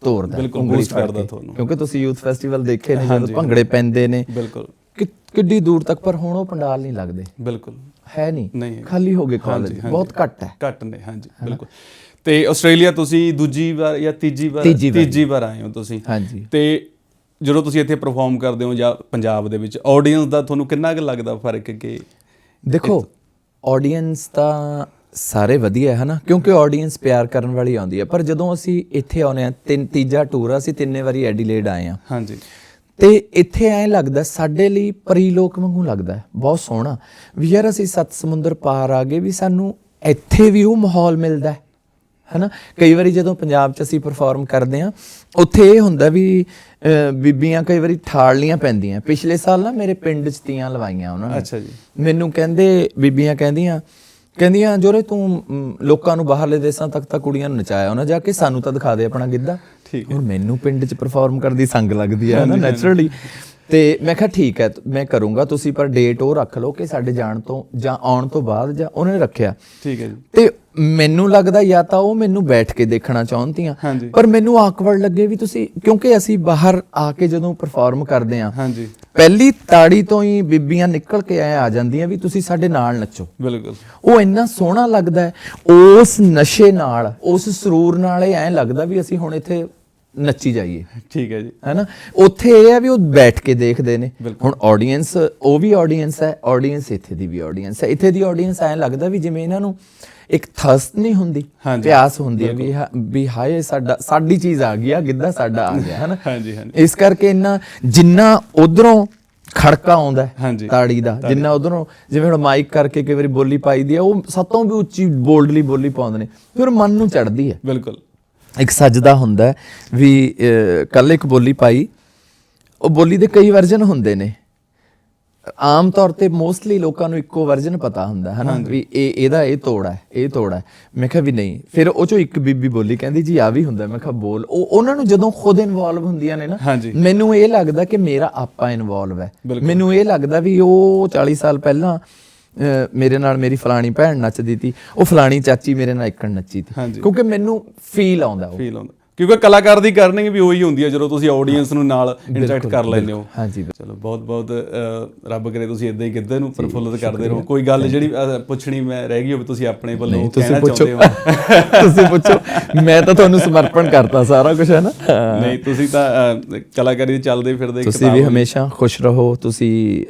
ਤੋਰਦਾ ਬਿਲਕੁਲ ਫੜ ਕਰਦਾ। ਤੁਹਾਨੂੰ। ਕਿਉਂਕਿ ਤੁਸੀਂ ਯੂਥ ਫੈਸਟੀਵਲ ਦੇਖੇ ਨੇ ਜਦੋਂ ਭੰਗੜੇ ਪੈਂਦੇ ਨੇ। ਬਿਲਕੁਲ। ਕਿੱਡੀ ਦੂਰ ਤੱਕ ਪਰ ਹੁਣ ਉਹ ਪੰਡਾਲ ਨਹੀਂ ਲੱਗਦੇ। ਬਿਲਕੁਲ। ਹੈ ਨਹੀਂ। ਖਾਲੀ ਹੋ ਗਏ ਕਾਲਜ ਬਹੁਤ ਘੱਟ ਹੈ। ਘੱਟ ਨੇ ਹਾਂਜੀ। ਬਿਲਕੁਲ। ਤੇ ਆਸਟ੍ਰੇਲੀਆ ਤੁਸੀਂ ਦੂਜੀ ਵਾਰ ਜਾਂ ਤੀਜੀ ਵਾਰ ਤੀਜੀ ਵਾਰ। ਤੀਜੀ ਵਾਰ ਆਏ ਹੋ ਤੁਸੀਂ। ਹਾਂਜੀ। ਤੇ ਜਦੋਂ ਤੁਸੀਂ ਇੱਥੇ ਪਰਫਾਰਮ ਕਰਦੇ ਹੋ ਜਾਂ ਪੰਜਾਬ ਦੇ ਵਿੱਚ ਆਡੀਅנס ਦਾ ਤੁਹਾਨੂੰ ਕਿੰਨਾ ਕੁ ਲੱਗਦਾ ਫ਼ਰਕ ਕਿ ਦੇਖੋ ਆਡੀਅנס ਤਾਂ ਸਾਰੇ ਵਧੀਆ ਹੈ ਨਾ ਕਿਉਂਕਿ ਆਡੀਅנס ਪਿਆਰ ਕਰਨ ਵਾਲੀ ਆਉਂਦੀ ਹੈ। ਪਰ ਜਦੋਂ ਅਸੀਂ ਇੱਥੇ ਆਉਂਦੇ ਆ ਤਿੰਨ ਤੀਜਾ ਟੂਰ ਆ ਅਸੀਂ ਤਿੰਨੇ ਵਾਰੀ ਐਡੀਲੇਡ ਆਏ ਆ ਹਾਂਜੀ। ਤੇ ਇੱਥੇ ਐਂ ਲੱਗਦਾ ਸਾਡੇ ਲਈ ਪਰੀ ਲੋਕ ਵਾਂਗੂ ਲੱਗਦਾ ਬਹੁਤ ਸੋਹਣਾ। ਵੀ ਯਾਰ ਅਸੀਂ ਸੱਤ ਸਮੁੰਦਰ ਪਾਰ ਆ ਗਏ ਵੀ ਸਾਨੂੰ ਇੱਥੇ ਵੀ ਉਹ ਮਾਹੌਲ ਮਿਲਦਾ ਹੈ। ਹਨਾ? ਕਈ ਵਾਰੀ ਜਦੋਂ ਪੰਜਾਬ 'ਚ ਅਸੀਂ ਪਰਫਾਰਮ ਕਰਦੇ ਆ ਉੱਥੇ ਇਹ ਹੁੰਦਾ ਵੀ ਬੀਬੀਆਂ ਕਈ ਵਾਰੀ ਠਾਲਣੀਆਂ ਪੈਂਦੀਆਂ। ਪਿਛਲੇ ਸਾਲ ਨਾ ਮੇਰੇ ਪਿੰਡ 'ਚ ਤੀਆਂ ਲਵਾਈਆਂ ਉਹਨਾਂ ਨੇ। ਅੱਛਾ ਜੀ। ਮੈਨੂੰ ਕਹਿੰਦੇ ਬੀਬੀਆਂ ਕਹਿੰਦੀਆਂ ਕਹਿੰਦੀਆਂ ਜੋਰੇ ਤੂੰ ਲੋਕਾਂ ਨੂੰ ਬਾਹਰਲੇ ਦੇਸ਼ਾਂ ਤੱਕ ਤਾਂ ਕੁੜੀਆਂ ਨੂੰ ਨਚਾਇਆ ਉਹਨਾਂ ਜਾ ਕੇ ਸਾਨੂੰ ਤਾਂ ਦਿਖਾ ਦੇ ਆਪਣਾ ਗਿੱਧਾ। ਠੀਕ ਹੁਣ ਮੈਨੂੰ ਪਿੰਡ 'ਚ ਪਰਫਾਰਮ ਕਰਨ ਦੀ ਸੰਗ ਲੱਗਦੀ ਹੈ ਨਾ ਨੈਚੁਰਲੀ ਤੇ ਮੈਂ ਕਿਹਾ ਠੀਕ ਹੈ ਮੈਂ ਕਰੂੰਗਾ ਤੁਸੀਂ ਪਰ ਡੇਟ ਉਹ ਰੱਖ ਲਓ ਕਿ ਸਾਡੇ ਜਾਣ ਤੋਂ ਜਾਂ ਆਉਣ ਤੋਂ ਬਾਅਦ ਜਾਂ ਉਹਨਾਂ ਨੇ ਰੱਖਿਆ। ਠੀਕ ਹੈ ਜੀ। ਤੇ ਮੈਨੂੰ ਲੱਗਦਾ ਜਾਂ ਤਾਂ ਉਹ ਮੈਨੂੰ ਬੈਠ ਕੇ ਦੇਖਣਾ ਚਾਹੁੰਦੀਆਂ। ਪਰ ਮੈਨੂੰ ਆਕਵਰਡ ਲੱਗੇ ਵੀ ਤੁਸੀਂ ਕਿਉਂਕਿ ਅਸੀਂ ਬਾਹਰ ਆ ਕੇ ਜਦੋਂ ਪਰਫਾਰਮ ਕਰਦੇ ਆ ਹਾਂਜੀ। ਪਹਿਲੀ ਤਾੜੀ ਤੋਂ ਹੀ ਬੀਬੀਆਂ ਨਿਕਲ ਕੇ ਐ ਆ ਜਾਂਦੀਆਂ ਵੀ ਤੁਸੀਂ ਸਾਡੇ ਨਾਲ ਨੱਚੋ। ਬਿਲਕੁਲ। ਉਹ ਇੰਨਾ ਸੋਹਣਾ ਲੱਗਦਾ ਉਸ ਨਸ਼ੇ ਨਾਲ ਉਸ ਸਰੂਰ ਨਾਲ ਐ ਲੱਗਦਾ ਵੀ ਅਸੀਂ ਹੁਣ ਇੱਥੇ ਨੱਚੀ ਜਾਈਏ। ਠੀਕ ਹੈ ਜੀ। ਹੈਨਾ? ਉੱਥੇ ਇਹ ਹੈ ਵੀ ਉਹ ਬੈਠ ਕੇ ਦੇਖਦੇ ਨੇ। ਹੁਣ ਆਡੀਅנס ਉਹ ਵੀ ਆਡੀਅנס ਹੈ ਆਡੀਅנס ਇੱਥੇ ਦੀ ਵੀ ਆਡੀਅנס ਹੈ। ਇੱਥੇ ਦੀ ਆਡੀਅנס ਐ ਲੱਗਦਾ ਵੀ ਜਿਵੇਂ ਇਹਨਾਂ ਨੂੰ ਇੱਕ ਥਰਸਟ ਨਹੀਂ ਹੁੰਦੀ ਪਿਆਸ ਹੁੰਦੀ ਹੈ ਵੀ ਹਾਏ ਸਾਡਾ ਸਾਡੀ ਚੀਜ਼ ਆ ਗਈ ਆ ਗਿੱਧਾ ਸਾਡਾ ਆ ਗਿਆ ਹੈਨਾ? ਹਾਂਜੀ ਹਾਂਜੀ। ਇਸ ਕਰਕੇ ਇਹਨਾਂ ਜਿੰਨਾ ਉਧਰੋਂ ਖੜਕਾ ਆਉਂਦਾ ਤਾੜੀ ਦਾ ਜਿੰਨਾ ਉਧਰੋਂ ਜਿਵੇਂ ਹੁਣ ਮਾਈਕ ਕਰਕੇ ਕਈ ਵਾਰੀ ਬੋਲੀ ਪਾਈਦੀ ਆ ਉਹ ਸਤੋਂ ਵੀ ਉੱਚੀ ਬੋਲਡਲੀ ਬੋਲੀ ਪਾਉਂਦੇ ਨੇ। ਫਿਰ ਮਨ ਨੂੰ ਚੜਦੀ ਹੈ। ਬਿਲਕੁਲ। ਇੱਕ ਸੱਜਦਾ ਹੁੰਦਾ ਵੀ ਕੱਲ ਇੱਕ ਬੋਲੀ ਪਾਈ। ਉਹ ਬੋਲੀ ਦੇ ਕਈ ਵਰਜਨ ਹੁੰਦੇ ਨੇ। ਆਮ ਤੌਰ ਤੇ ਮੋਸਟਲੀ ਲੋਕਾਂ ਨੂੰ ਇੱਕੋ ਵਰਜਨ ਪਤਾ ਹੁੰਦਾ ਹੈ ਨਾ ਵੀ ਇਹ ਇਹਦਾ ਇਹ ਤੋੜਾ ਹੈ ਇਹ ਤੋੜਾ ਹੈ। ਮੈਂ ਕਿਹਾ ਵੀ ਨਹੀਂ। ਫਿਰ ਉਹ ਚੋਂ ਇੱਕ ਬੀਬੀ ਬੋਲੀ ਕਹਿੰਦੀ ਜੀ ਆ ਵੀ ਹੁੰਦਾ ਮੈਂ ਕਿਹਾ ਬੋਲ। ਉਹ ਉਹਨਾਂ ਨੂੰ ਜਦੋਂ ਖੁਦ ਇਨਵੋਲਵ ਹੁੰਦੀਆਂ ਨੇ ਨਾ। ਮੈਨੂੰ ਇਹ ਲੱਗਦਾ ਕਿ ਮੇਰਾ ਆਪਾ ਇਨਵੋਲਵ ਹੈ। ਮੈਨੂੰ ਇਹ ਲੱਗਦਾ ਵੀ ਉਹ 40 ਸਾਲ ਪਹਿਲਾਂ ਮੇਰੇ ਨਾਲ ਮੇਰੀ ਫਲਾਣੀ ਭੈਣ ਨੱਚਦੀ ਸੀ ਉਹ ਫਲਾਣੀ ਚਾਚੀ ਮੇਰੇ ਨਾਲ ਇੱਕਣ ਨੱਚੀ ਸੀ। ਕਿਉਂਕਿ ਮੈਨੂੰ ਫੀਲ ਆਉਂਦਾ ਉਹ। ਫੀਲ ਆਉਂਦਾ। ਕਿਉਂਕਿ ਕਲਾਕਾਰ ਦੀ ਕਰਨਿੰਗ ਵੀ ਉਹੀ ਹੁੰਦੀ ਹੈ ਜਦੋਂ ਤੁਸੀਂ ਆਡੀਅנס ਨੂੰ ਨਾਲ ਇੰਟਰੈਕਟ ਕਰ ਲੈਂਦੇ ਹੋ। ਹਾਂਜੀ ਚਲੋ ਬਹੁਤ ਬਹੁਤ ਰੱਬ ਕਰੇ ਤੁਸੀਂ ਇਦਾਂ ਹੀ ਗਿੱਧੇ ਨੂੰ ਪ੍ਰਫੁੱਲਤ ਕਰਦੇ ਰਹੋ। ਕੋਈ ਗੱਲ ਜਿਹੜੀ ਪੁੱਛਣੀ ਮੈਂ ਰਹਿ ਗਈ ਹੋਵੇ ਤੁਸੀਂ ਆਪਣੇ ਵੱਲੋਂ ਕਹਿਣਾ ਚਾਹੁੰਦੇ ਹੋ। ਤੁਸੀਂ ਪੁੱਛੋ। ਮੈਂ ਤਾਂ ਤੁਹਾਨੂੰ ਸਮਰਪਣ ਕਰਤਾ ਸਾਰਾ ਕੁਝ ਹੈ ਨਾ? ਨਹੀਂ ਤੁਸੀਂ ਤਾਂ ਕਲਾਕਾਰੀ ਚੱਲਦੇ ਫਿਰਦੇ ਤੁਸੀਂ ਵੀ ਹਮੇਸ਼ਾ ਖੁਸ਼ ਰਹੋ। ਤੁਸੀਂ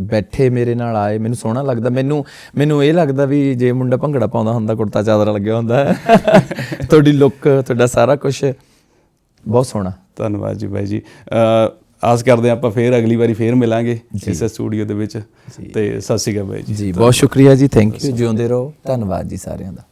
ਬੈਠੇ ਮੇਰੇ ਨਾਲ ਆਏ ਮੈਨੂੰ ਸੋਹਣਾ ਲੱਗਦਾ। ਮੈਨੂੰ ਮੈਨੂੰ ਇਹ ਲੱਗਦਾ ਵੀ ਜੇ ਮੁੰਡਾ ਭੰਗੜਾ ਪਾਉਂਦਾ ਹੁੰਦਾ ਕੁੜਤਾ ਚਾਦਰਾ ਲੱਗਿਆ ਹੁੰਦਾ। ਤੁਹਾਡੀ ਲੁੱਕ ਤੁਹਾਡਾ ਸਾਰਾ ਕੁਝ ਬਹੁਤ ਸੋਹਣਾ। ਧੰਨਵਾਦ ਜੀ ਬਾਈ ਜੀ। ਆਸ ਕਰਦੇ ਆਪਾਂ ਫੇਰ ਅਗਲੀ ਵਾਰੀ ਫੇਰ ਮਿਲਾਂਗੇ ਇਸੇ ਸਟੂਡੀਓ ਦੇ ਵਿੱਚ। ਤੇ ਸਤਿ ਸ਼੍ਰੀ ਅਕਾਲ ਬਾਈ ਜੀ। ਜੀ ਬਹੁਤ ਸ਼ੁਕਰੀਆ ਜੀ। ਥੈਂਕ ਯੂ ਜਿਉਂਦੇ ਰਹੋ। ਧੰਨਵਾਦ ਜੀ ਸਾਰਿਆਂ ਦਾ।